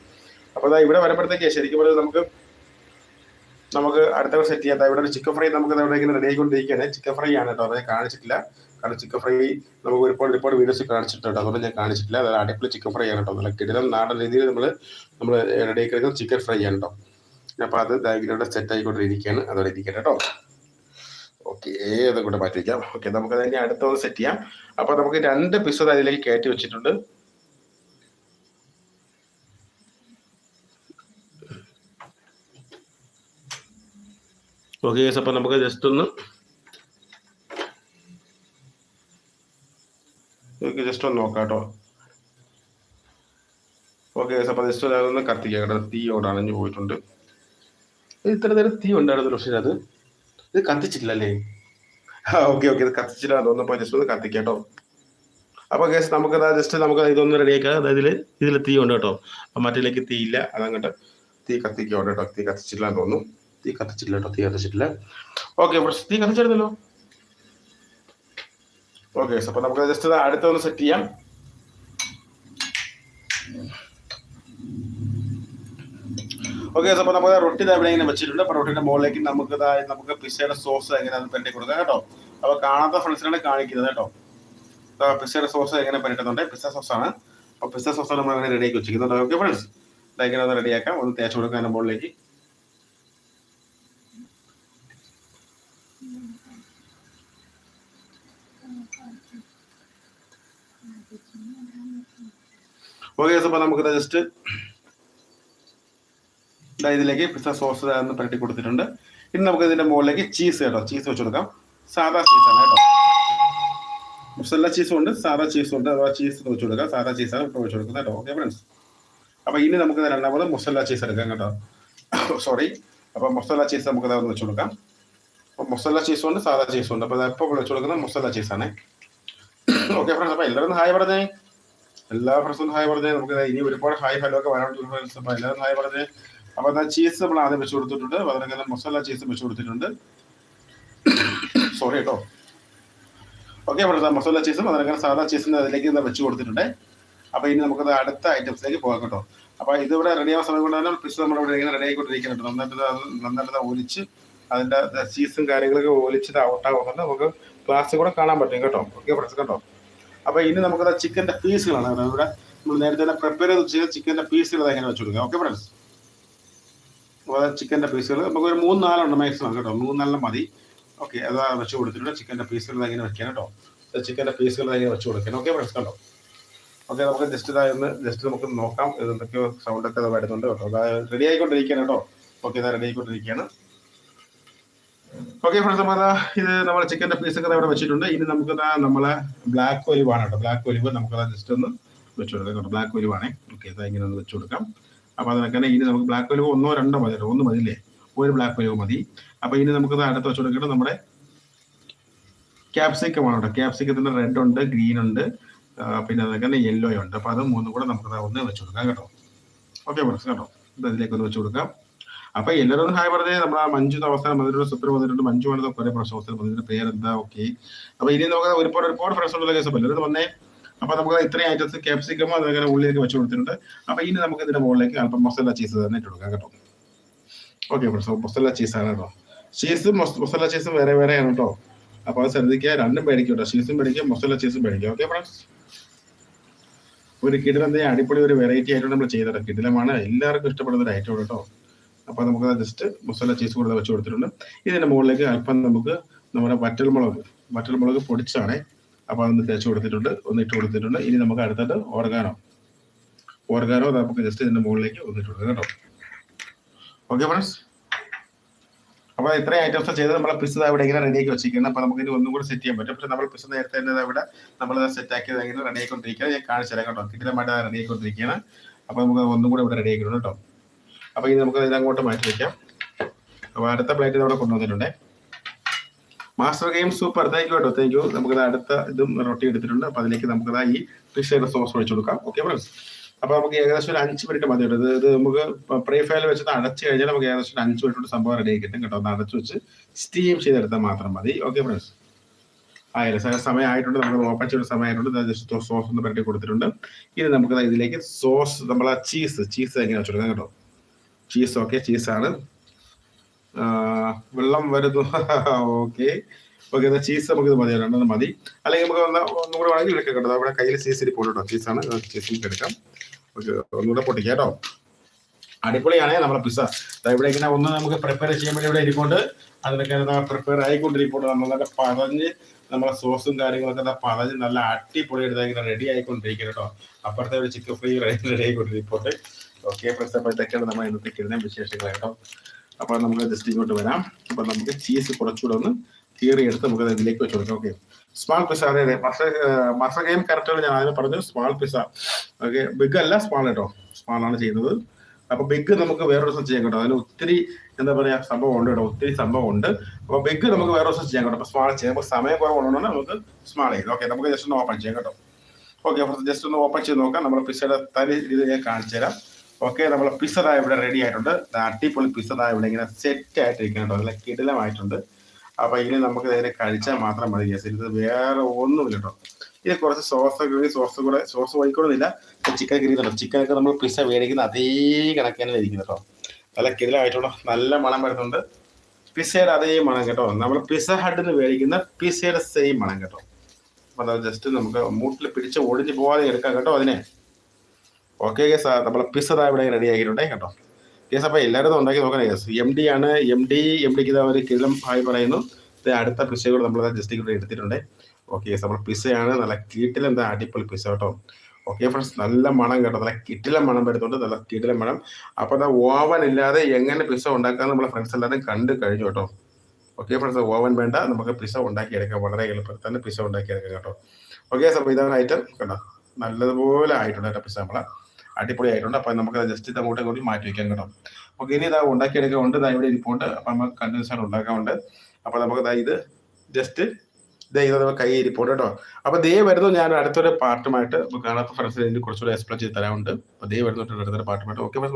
അപ്പൊ ഇതാ ഇവിടെ വരുമ്പോഴത്തേക്ക് ശരിക്കും പറഞ്ഞാൽ നമുക്ക് നമുക്ക് അടുത്ത സെറ്റ് ചെയ്യാം. ദാ ഇവിടെ ഒരു ചിക്കൻ ഫ്രൈ നമുക്ക് ഇവിടെ ഇങ്ങനെ റെഡി ആയിക്കൊണ്ടിരിക്കുകയാണ്. ചിക്കൻ ഫ്രൈ ആണ് കേട്ടോ. ഞാൻ കാണിച്ചിട്ടില്ല. കാരണം ചിക്കൻ ഫ്രൈ നമുക്ക് ഒരുപാട് ഒരുപാട് വീഡിയോസ് കാണിച്ചിട്ടുണ്ട് അതുകൊണ്ട് ഞാൻ കാണിച്ചിട്ടില്ല. അത് അടിപൊളി ചിക്കൻ ഫ്രൈ ആണ് കേട്ടോ. നല്ല കിടിലം നാടൻ രീതിയിൽ നമ്മൾ നമ്മൾ റെഡി ആക്കി ചിക്കൻ ഫ്രൈ ആണ് കേട്ടോ. അപ്പൊ അത് ഇവിടെ സെറ്റ് ആയിക്കൊണ്ടിരിക്കുകയാണ്. അതോടെ ഇരിക്കട്ടെ കേട്ടോ. ഓക്കെ അതും കൂടെ മാറ്റി വയ്ക്കാം ഓക്കെ നമുക്ക് അതിനെ അടുത്തൊന്ന് സെറ്റ് ചെയ്യാം. അപ്പൊ നമുക്ക് രണ്ട് എപ്പിസോഡ് അതിലേക്ക് കയറ്റി വെച്ചിട്ടുണ്ട്. ഓക്കെ അപ്പൊ നമുക്ക് ജസ്റ്റ് ഒന്ന് ജസ്റ്റ് ഒന്ന് നോക്കാം കേട്ടോ. ഓക്കെ അപ്പൊ ജസ്റ്റ് ഒന്ന് കത്തിക്കാം കേട്ടോ. തീ അവിടെ അണഞ്ഞു പോയിട്ടുണ്ട്. ഇത് ഇത്ര നേരം തീ ഉണ്ടായിരുന്നു പക്ഷേ അത് ഇത് കത്തിച്ചിട്ടില്ലല്ലേ? ഓക്കെ ഓക്കെ ഇത് കത്തിച്ചില്ല തോന്നുന്നപ്പോ ജസ്റ്റ് കത്തിക്കാം കേട്ടോ. അപ്പൊ കേസ് നമുക്ക് ജസ്റ്റ് നമുക്ക് ഇതൊന്ന് റെഡിയാക്കാം അതായത് ഇതിൽ തീ ഉണ്ട് കേട്ടോ. അപ്പം മറ്റേലേക്ക് തീ ഇല്ല. അതങ്ങോട്ട് തീ കത്തിക്കോട്ടെ കേട്ടോ. തീ കത്തിച്ചില്ല എന്ന് തോന്നുന്നു. തീ കത്തിച്ചില്ല കേട്ടോ. തീ കത്തിച്ചിട്ടില്ല. ഓക്കെ തീ കത്തിച്ചിരുന്നല്ലോ ഓക്കെ അപ്പൊ നമുക്ക് ജസ്റ്റ് അടുത്തൊന്ന് സെറ്റ് ചെയ്യാം. ഓക്കെ അപ്പൊ നമുക്ക് റൊട്ടി ഇവിടെ ഇങ്ങനെ വെച്ചിട്ടുണ്ട്. അപ്പൊ റൊട്ടിന്റെ മുകളിലേക്ക് നമുക്ക് നമുക്ക് പിസയുടെ സോസ് എങ്ങനെ അത് പെരട്ടി കൊടുക്കാം കേട്ടോ. അപ്പൊ കാണാത്ത ഫ്രണ്ട്സിനാണ് കാണിക്കുന്നത് കേട്ടോ. പിസയുടെ സോസ് എങ്ങനെ പെരട്ടുന്നുണ്ട്? പിസ സോസ് ആണ് അപ്പൊ പിസ സോസ് നമ്മൾ അങ്ങനെ റെഡിയാക്കി വെച്ചിരിക്കുന്നുണ്ട്. ഓക്കെ ഫ്രണ്ട്സ് ഇങ്ങനെ ഒന്ന് റെഡിയാക്കാം ഒന്ന് തേച്ച് കൊടുക്കാം അതിന്റെ മുകളിലേക്ക്. ഓക്കെ അപ്പൊ നമുക്ക് ജസ്റ്റ് ഇതിലേക്ക് പിസ്സ സോസ് ഒന്ന് പരട്ടി കൊടുത്തിട്ടുണ്ട്. ഇനി നമുക്ക് ഇതിന്റെ മുകളിലേക്ക് ചീസ് കേട്ടോ ചീസ് വെച്ച് കൊടുക്കാം. സാധാ ചീസാണ് കേട്ടോ. മുസല്ല ചീസും ഉണ്ട്. സാധാ ചീസും ഉണ്ട്. അഥവാ ചീസ് വെച്ച് കൊടുക്കാം. സാധാ ചീസാണ് ഇപ്പോൾ വെച്ച് കൊടുക്കുന്നത് കേട്ടോ. ഓക്കെ ഫ്രണ്ട്സ് അപ്പൊ ഇനി നമുക്ക് രണ്ടാമത് മുസല്ല ചീസ് എടുക്കാം കേട്ടോ. സോറി അപ്പൊ മുസല്ല ചീസ് നമുക്ക് ഇതാ ഒന്ന് വെച്ച് കൊടുക്കാം. അപ്പൊ മുസല്ല ചീസും ഉണ്ട് സാധാ ചീസും ഉണ്ട്. അപ്പൊ ഇപ്പോൾ വെച്ച് കൊടുക്കുന്നത് മുസല്ല ചീസാണ് ഓക്കെ ഫ്രണ്ട്സ് അപ്പൊ എല്ലാവരും ഹായ് പറഞ്ഞേ. എല്ലാ ഫ്രണ്ട്സും ഹായ് പറഞ്ഞേ. നമുക്ക് ഇനി ഒരുപാട് ഹായ് ഹലോ ഒക്കെ വരാനുള്ള ഫ്രണ്ട്സ് അപ്പൊ എല്ലാവരും ഹായ് പറഞ്ഞേ. അപ്പൊ അത് ചീസ് നമ്മൾ ആദ്യം വെച്ച് കൊടുത്തിട്ടുണ്ട്. അതിനൊക്കെ മസാല ചീസ് വെച്ച് കൊടുത്തിട്ടുണ്ട്. സോറി കേട്ടോ. ഓക്കെ അപ്പോൾ മസാല ചീസും അതിനൊക്കെ സാധാ ചീസിന് അതിലേക്ക് ഇതാ വെച്ച് കൊടുത്തിട്ടുണ്ട്. അപ്പൊ ഇനി നമുക്ക് അടുത്ത ഐറ്റംസിലേക്ക് പോകാം കേട്ടോ. അപ്പൊ ഇതിവിടെ റെഡി ആവാൻ സമയം കൊണ്ട് തന്നെ പിസ് നമ്മുടെ ഇവിടെ ഇങ്ങനെ റെഡി ആയിക്കൊണ്ടിരിക്കുന്നുണ്ട് നന്നായിട്ട് നന്നായിട്ട് ഒലിച്ച് അതിന്റെ ചീസും കാര്യങ്ങളൊക്കെ ഒലിച്ചിട്ട് ഔട്ടാകുന്നുണ്ട് നമുക്ക് ഗ്ലാസ് കൂടെ കാണാൻ പറ്റും കേട്ടോ. ഓക്കെ ഫ്രണ്ട്സ് കേട്ടോ അപ്പൊ ഇനി നമുക്ക് ചിക്കന്റെ പീസുകളാണ് ഇവിടെ നമ്മൾ നേരത്തെ തന്നെ പ്രിപ്പയർ ചെയ്ത് ചിക്കന്റെ പീസുകൾ എങ്ങനെ വെച്ചു കൊടുക്കാം. ഓക്കെ ഫ്രണ്ട്സ് ചിക്കന്റെ പീസുകൾ നമുക്ക് ഒരു മൂന്ന് നാലെണ്ണം മാക്സിമം കേട്ടോ. മൂന്ന് നാലെണ്ണം മതി. ഓക്കെ അത് വെച്ച് കൊടുത്തിട്ടുണ്ട്. ചിക്കന്റെ പീസുകൾ എങ്ങനെ വെക്കാൻ കേട്ടോ. ചിക്കന്റെ പീസുകൾ എങ്ങനെ വെച്ച് കൊടുക്കാൻ ഓക്കെ ഫ്രണ്ട്സ് കണ്ടോ? ഓക്കെ നമുക്ക് ജസ്റ്റ് ഇതായിരുന്നു ജസ്റ്റ് നമുക്ക് നോക്കാം. ഇത് എന്തൊക്കെയോ സൗണ്ട് ഒക്കെ വരുന്നുണ്ട് കേട്ടോ. അതായത് റെഡി ആയിക്കൊണ്ടിരിക്കുകയാണ് കേട്ടോ. ഓക്കെ ഇതാ റെഡി ആയിക്കൊണ്ടിരിക്കുകയാണ്. ഓക്കെ ഫ്രണ്ട്സ് അപ്പോൾ ഇത് നമ്മൾ ചിക്കന്റെ പീസൊക്കെ അവിടെ വെച്ചിട്ടുണ്ട്. ഇനി നമുക്ക് നമ്മളെ ബ്ലാക്ക് ഒലിവാണ് കേട്ടോ. ബ്ലാക്ക് ഒലിവ് നമുക്ക് ജസ്റ്റ് ഒന്ന് വെച്ചു കൊടുക്കാം ബ്ലാക്ക് ഒലിവാണേ ഓക്കെ ഇതാ ഇങ്ങനെ ഒന്ന് വെച്ച് കൊടുക്കാം. അപ്പോൾ അതിനൊക്കെ ഇനി നമുക്ക് ബ്ലാക്ക് വെലുവ് ഒന്നോ രണ്ടോ മതി കേട്ടോ. ഒന്ന് മതിയില്ലേ? ഒരു ബ്ലാക്ക് വെലുവ് മതി. അപ്പോൾ ഇനി നമുക്ക് അടുത്ത് വെച്ച് കൊടുക്കേണ്ടത് നമ്മുടെ ക്യാപ്സിക്കം ആണ് കേട്ടോ. ക്യാപ്സിക്കത്തിന്റെ റെഡ് ഉണ്ട് ഗ്രീൻ ഉണ്ട് പിന്നെ അതൊക്കെ തന്നെ യെല്ലോ ഉണ്ട്. അപ്പോൾ അത് മൂന്നും കൂടെ നമുക്ക് ഒന്ന് വെച്ച് കൊടുക്കാം കേട്ടോ. ഓക്കെ ഫ്രണ്ട്സ് കേട്ടോ. ഇത് അതിലേക്ക് ഒന്ന് വെച്ച് കൊടുക്കാം. അപ്പൊ എല്ലാവരും ഹായ് പറഞ്ഞേ നമ്മുടെ മഞ്ജു അവസാനം വന്നിട്ടുണ്ട് സുപ്രീം വന്നിട്ടുണ്ട് മഞ്ജു ആണ് കുറെ പ്രശ്നം. അവസരം വന്നിട്ടുണ്ട്. പേരെന്താ? ഓക്കെ അപ്പൊ ഇനി നമുക്ക് ഒരുപാട് ഒരുപാട് ഫ്രണ്ട്സ് ഉണ്ടല്ലോ കേസ് എല്ലാവരും വന്നേ. അപ്പൊ നമുക്ക് ഇത്രയും ഐറ്റംസ് ക്യാപ്സിക്കമോ അതേപോലെ ഉള്ളിലേക്ക് വെച്ച് കൊടുത്തിട്ടുണ്ട്. അപ്പൊ ഇനി നമുക്ക് ഇതിന്റെ മുകളിലേക്ക് അല്പം മസാല ചീസ് തന്നെ ഇട്ട് കൊടുക്കാം കേട്ടോ. ഓക്കെ ഫ്രണ്ട്സ് മസാല ചീസ് ആണ് കേട്ടോ. ചീസും മസാല ചീസും വേറെ വേറെയാണ് കേട്ടോ. അപ്പൊ അത് ശ്രദ്ധിക്കുക. രണ്ടും മേടിക്കും കേട്ടോ. ചീസും മേടിക്കുക മസാല ചീസും മേടിക്കുക ഓക്കെ ഫ്രണ്ട്സ് ഒരു കിടിലം അടിപൊളി ഒരു വെറൈറ്റി ആയിട്ട് നമ്മൾ ചെയ്തിട്ട് കിടിലമാണ്. എല്ലാവർക്കും ഇഷ്ടപ്പെടുന്ന ഒരു ഐറ്റം കേട്ടോ. അപ്പൊ നമുക്ക് ജസ്റ്റ് മസാല ചീസ് കൂടെ വെച്ച് കൊടുത്തിട്ടുണ്ട്. ഇതിന്റെ മുകളിലേക്ക് അല്പം നമുക്ക് നമ്മുടെ വറ്റൽമുളക് വറ്റൽമുളക് പൊടിച്ചാണ്. അപ്പൊ അതൊന്ന് തേച്ച് കൊടുത്തിട്ടുണ്ട് ഒന്ന് ഇട്ട് കൊടുത്തിട്ടുണ്ട്. ഇനി നമുക്ക് അടുത്തത് ഓർഗാനോ. ഓർഗാനോ നമുക്ക് ജസ്റ്റ് ഇതിന്റെ മുകളിലേക്ക് ഒന്നിട്ട് കൊടുക്കാം കേട്ടോ. ഓക്കെ ഫ്രണ്ട്സ് അപ്പൊ ഇത്രയും ഐറ്റംസ് ചെയ്ത് നമ്മളെ പിസ്സ ഇവിടെ ഇങ്ങനെ റെഡിയാക്കി വെച്ചിരിക്കുന്നത് അപ്പൊ നമുക്ക് ഇനി ഒന്നും കൂടി സെറ്റ് ചെയ്യാൻ പറ്റും. പക്ഷെ നമ്മൾ പിസ്സ നേരത്തെ തന്നെ ഇവിടെ നമ്മൾ സെറ്റ് ആക്കിയത് ഇങ്ങനെ റെഡി ആയിക്കൊണ്ടിരിക്കുകയാണ്. ഞാൻ കാണിച്ചു തരാം കേട്ടോ. കിട്ടിലമായിട്ട് റെഡി ആയിക്കൊണ്ടിരിക്കുകയാണ്. അപ്പൊ നമുക്ക് ഒന്നും കൂടി ഇവിടെ റെഡി ആക്കിയിട്ടുണ്ട് കേട്ടോ. അപ്പൊ ഇനി നമുക്ക് ഇതിനങ്ങോട്ട് മാറ്റി വെക്കാം. അപ്പൊ അടുത്ത പ്ലേറ്റ് ഇവിടെ കൊണ്ടുവന്നിട്ടുണ്ട്. Master game super thank you കേട്ടോ. താങ്ക് യു നമുക്ക് അടുത്ത ഇതും റൊട്ടി എടുത്തിട്ടുണ്ട്. അപ്പൊ അതിലേക്ക് നമുക്ക് ഈ ഫിഷ് സോസ് ഒഴിച്ചു കൊടുക്കാം. ഓക്കെ ഫ്രണ്ട്സ് അപ്പൊ നമുക്ക് ഏകദേശം ഒരു അഞ്ച് മിനിറ്റ് മതി കേട്ടോ. ഇത് നമുക്ക് പ്രീ ഫയൽ വെച്ചിട്ട് അടച്ചു കഴിഞ്ഞാൽ നമുക്ക് ഏകദേശം ഒരു അഞ്ച് മിനിറ്റ് കൊണ്ട് സംഭവം റെഡി ആയി കിട്ടും കേട്ടോ. അടച്ചു വെച്ച് സ്റ്റീം ചെയ്തെടുത്താൽ മാത്രം മതി. ഓക്കെ ഫ്രണ്ട്സ് ആയില്ല സാർ സമയം ആയിട്ടുണ്ട്. നമ്മൾ ഓപ്പൺ ചെയ്ത സമയമായിട്ടുണ്ട് ജസ്റ്റ് സോസ് ഒന്ന് പരട്ടി കൊടുത്തിട്ടുണ്ട്. ഇനി നമുക്ക് ഇതിലേക്ക് സോസ് നമ്മൾ ചീസ് ചീസ് എങ്ങനെ വെച്ചു കൊടുക്കാം കേട്ടോ ചീസ് ഓക്കെ ചീസാണ് വെള്ളം വരുന്നു. ഓക്കെ. ഓക്കെ എന്നാൽ ചീസ് നമുക്ക് ഇത് മതി. രണ്ടെണ്ണം മതി. അല്ലെങ്കിൽ നമുക്ക് ഒന്ന് ഒന്നും കൂടെ വേണമെങ്കിൽ എടുക്കാം കേട്ടോ. അവിടെ കയ്യിൽ ചീസ് ഇരിപ്പുണ്ട് കേട്ടോ ചീസാണ് ചീസ് എടുക്കാം. ഓക്കെ ഒന്നുകൂടെ പൊട്ടിക്കാം കേട്ടോ. അടിപൊളിയാണ് നമ്മളെ പിസ്സ ഇവിടെ ഇങ്ങനെ ഒന്ന് നമുക്ക് പ്രിപ്പയർ ചെയ്യാൻ വേണ്ടി ഇവിടെ ഇരിക്കൊണ്ട് അതിനൊക്കെ പ്രിപ്പയർ ആയിക്കൊണ്ടിരിക്കുമ്പോൾ നമ്മളൊക്കെ പറഞ്ഞ് നമ്മളെ സോസും കാര്യങ്ങളൊക്കെ പറഞ്ഞ് നല്ല അടിപൊളി എടുത്ത് ഇങ്ങനെ റെഡി ആയിക്കൊണ്ടിരിക്കും കേട്ടോ. അപ്പുറത്തെ ഒരു ചിക്കൻ ഫ്രൈ റെഡി ആയിക്കൊണ്ടിരിപ്പോട്ടെ ഓക്കെ അപ്പോൾ ഇതൊക്കെയാണ് നമ്മൾ ഇന്നത്തെ കിരുന്ന വിശേഷങ്ങൾ കേട്ടോ. അപ്പോൾ നമുക്ക് ജസ്റ്റ് ഇങ്ങോട്ട് വരാം. അപ്പോൾ നമുക്ക് ചീസ് കുറച്ചുകൂടെ ഒന്ന് തിയറി എടുത്ത് നമുക്ക് ഇതിലേക്ക് വെച്ച് കൊടുക്കാം. ഓക്കെ സ്മാൾ പിസ അതെ അതെ മസ മസ ഗെയിം കറക്റ്റാണ് ഞാൻ ആദ്യം പറഞ്ഞു സ്മാൾ പിസ ഓക്കെ ബിഗ് അല്ല സ്മാൾ കേട്ടോ സ്മാൾ ആണ് ചെയ്യുന്നത്. അപ്പൊ ബിഗ് നമുക്ക് വേറെ ദിവസം ചെയ്യാൻ കേട്ടോ. അതിന് ഒത്തിരി എന്താ പറയാ സംഭവം ഉണ്ട് കേട്ടോ. ഒത്തിരി സംഭവം ഉണ്ട്. അപ്പൊ ബിഗ് നമുക്ക് വേറെ ദിവസം ചെയ്യാൻ കേട്ടോ. അപ്പൊ സ്മാൾ ചെയ്യുമ്പോൾ അപ്പൊ സമയം കുറവുള്ളതുകൊണ്ട് നമുക്ക് സ്മാൾ ചെയ്യാം. ഓക്കെ നമുക്ക് ജസ്റ്റ് ഒന്ന് ഓപ്പൺ ചെയ്യാം കേട്ടോ. ഓക്കെ ജസ്റ്റ് ഒന്ന് ഓപ്പൺ ചെയ്ത് നോക്കാം. നമ്മുടെ പിസയുടെ തനി ഇത് ഞാൻ കാണിച്ചു തരാം. ഓക്കെ നമ്മൾ പിസ്സ താ ഇവിടെ റെഡി ആയിട്ടുണ്ട്. അടിപൊളി പിസ്സ താ ഇവിടെ ഇങ്ങനെ സെറ്റ് ആയിട്ടിരിക്കണം കേട്ടോ നല്ല കിടിലമായിട്ടുണ്ട്. അപ്പൊ ഇനി നമുക്ക് ഇതിനെ കഴിച്ചാൽ മാത്രം മതി ഗ്യാസ് ഇത് വേറെ ഒന്നുമില്ല കേട്ടോ ഇത് കുറച്ച് സോസ് ഒക്കെ സോസ് കൂടെ സോസ് വഹിക്കണമെന്നില്ല ചിക്കൻ കിരിക്കുന്നുണ്ട് ചിക്കൻ ഒക്കെ നമ്മൾ പിസ്സ മേടിക്കുന്ന അതേ കണക്കാണ് ഇരിക്കുന്നത് കേട്ടോ നല്ല കിടിലമായിട്ടുള്ള നല്ല മണം വരുന്നുണ്ട്. പിസ്സയുടെ അതേ മണം കേട്ടോ. നമ്മൾ പിസ്സ ഹഡിൽ നിന്ന് മേടിക്കുന്ന പിസ്സയുടെ സെയിം മണം കേട്ടോ. അപ്പൊ അത് ജസ്റ്റ് നമുക്ക് മൂട്ടിൽ പിടിച്ച് ഒടിഞ്ഞു പോകാതെ എടുക്കാം കേട്ടോ അതിനെ. ഓക്കെ കേസ് നമ്മളെ പിസ്സ ഇവിടെ റെഡി ആക്കിയിട്ടുണ്ടേ കേട്ടോ. കേസ് അപ്പോൾ എല്ലാവരും ഉണ്ടാക്കി നോക്കണേ കേസ് എം ഡി ആണ് എം ഡി എം ഡിക്ക് ഇതാ ഒരു കിളം ആയി പറയുന്നു. അടുത്ത പിസ്സ കൂടെ നമ്മൾ ജസ്റ്റ് ഇവിടെ എടുത്തിട്ടുണ്ട്. ഓക്കെ കേസ് നമ്മൾ പിസ്സയാണ് നല്ല കീട്ടിൽ എന്താ അടിപൊളി പിസ്സ കേട്ടോ. ഓക്കെ ഫ്രണ്ട്സ് നല്ല മണം കേട്ടോ. നല്ല കിട്ടിലെ മണം വരുന്നുണ്ട്. നല്ല കിട്ടിലെ മണം. അപ്പോൾ അത് ഓവൻ ഇല്ലാതെ എങ്ങനെ പിസ്സ ഉണ്ടാക്കാന്ന് നമ്മൾ ഫ്രണ്ട്സ് എല്ലാവരും കണ്ടു കഴിഞ്ഞു കേട്ടോ. ഓക്കെ ഫ്രണ്ട്സ് ഓവൻ വേണ്ട. നമുക്ക് പിസ്സ ഉണ്ടാക്കിയെടുക്കാം. വളരെ എളുപ്പത്തിൽ തന്നെ പിസ്സ ഉണ്ടാക്കിയെടുക്കാം കേട്ടോ. ഓക്കെ അപ്പോൾ ഇതാണ് ഐറ്റം കേട്ടോ നല്ലതുപോലെ ആയിട്ടുണ്ട് കേട്ടോ പിസ്സ നമ്മളെ. അടിപൊളി ആയിട്ടുണ്ട് അപ്പം നമുക്ക് ജസ്റ്റ് ഇത് അങ്ങോട്ടും ഇങ്ങോട്ടും മാറ്റി വെക്കാം കേട്ടോ. അപ്പൊ ഇനി ഇതാ ഉണ്ടാക്കിയെടുക്കാറുണ്ട് ഇതാ ഇവിടെ ഇരിപ്പുണ്ട്. അപ്പം നമുക്ക് കണ്ടിന്യൂസ് ആയിട്ട് ഉണ്ടാക്കാറുണ്ട് അപ്പോൾ നമുക്ക് ഇതാ ജസ്റ്റ് ഇതേ ഇത് കൈ ഇരിപ്പുണ്ട് കേട്ടോ. അപ്പോൾ ദേ വരുന്നു ഞാൻ അടുത്തൊരു പാർട്ടുമായിട്ട് കാണാത്ത ഫ്രണ്ട്സിന് കുറച്ചുകൂടെ എക്സ്പ്ലെയിൻ ചെയ്ത് തരാറുണ്ട് അപ്പോൾ ദേ വരുന്നു അടുത്തൊരു പാർട്ടുമായിട്ട് ഓക്കെ ബൈ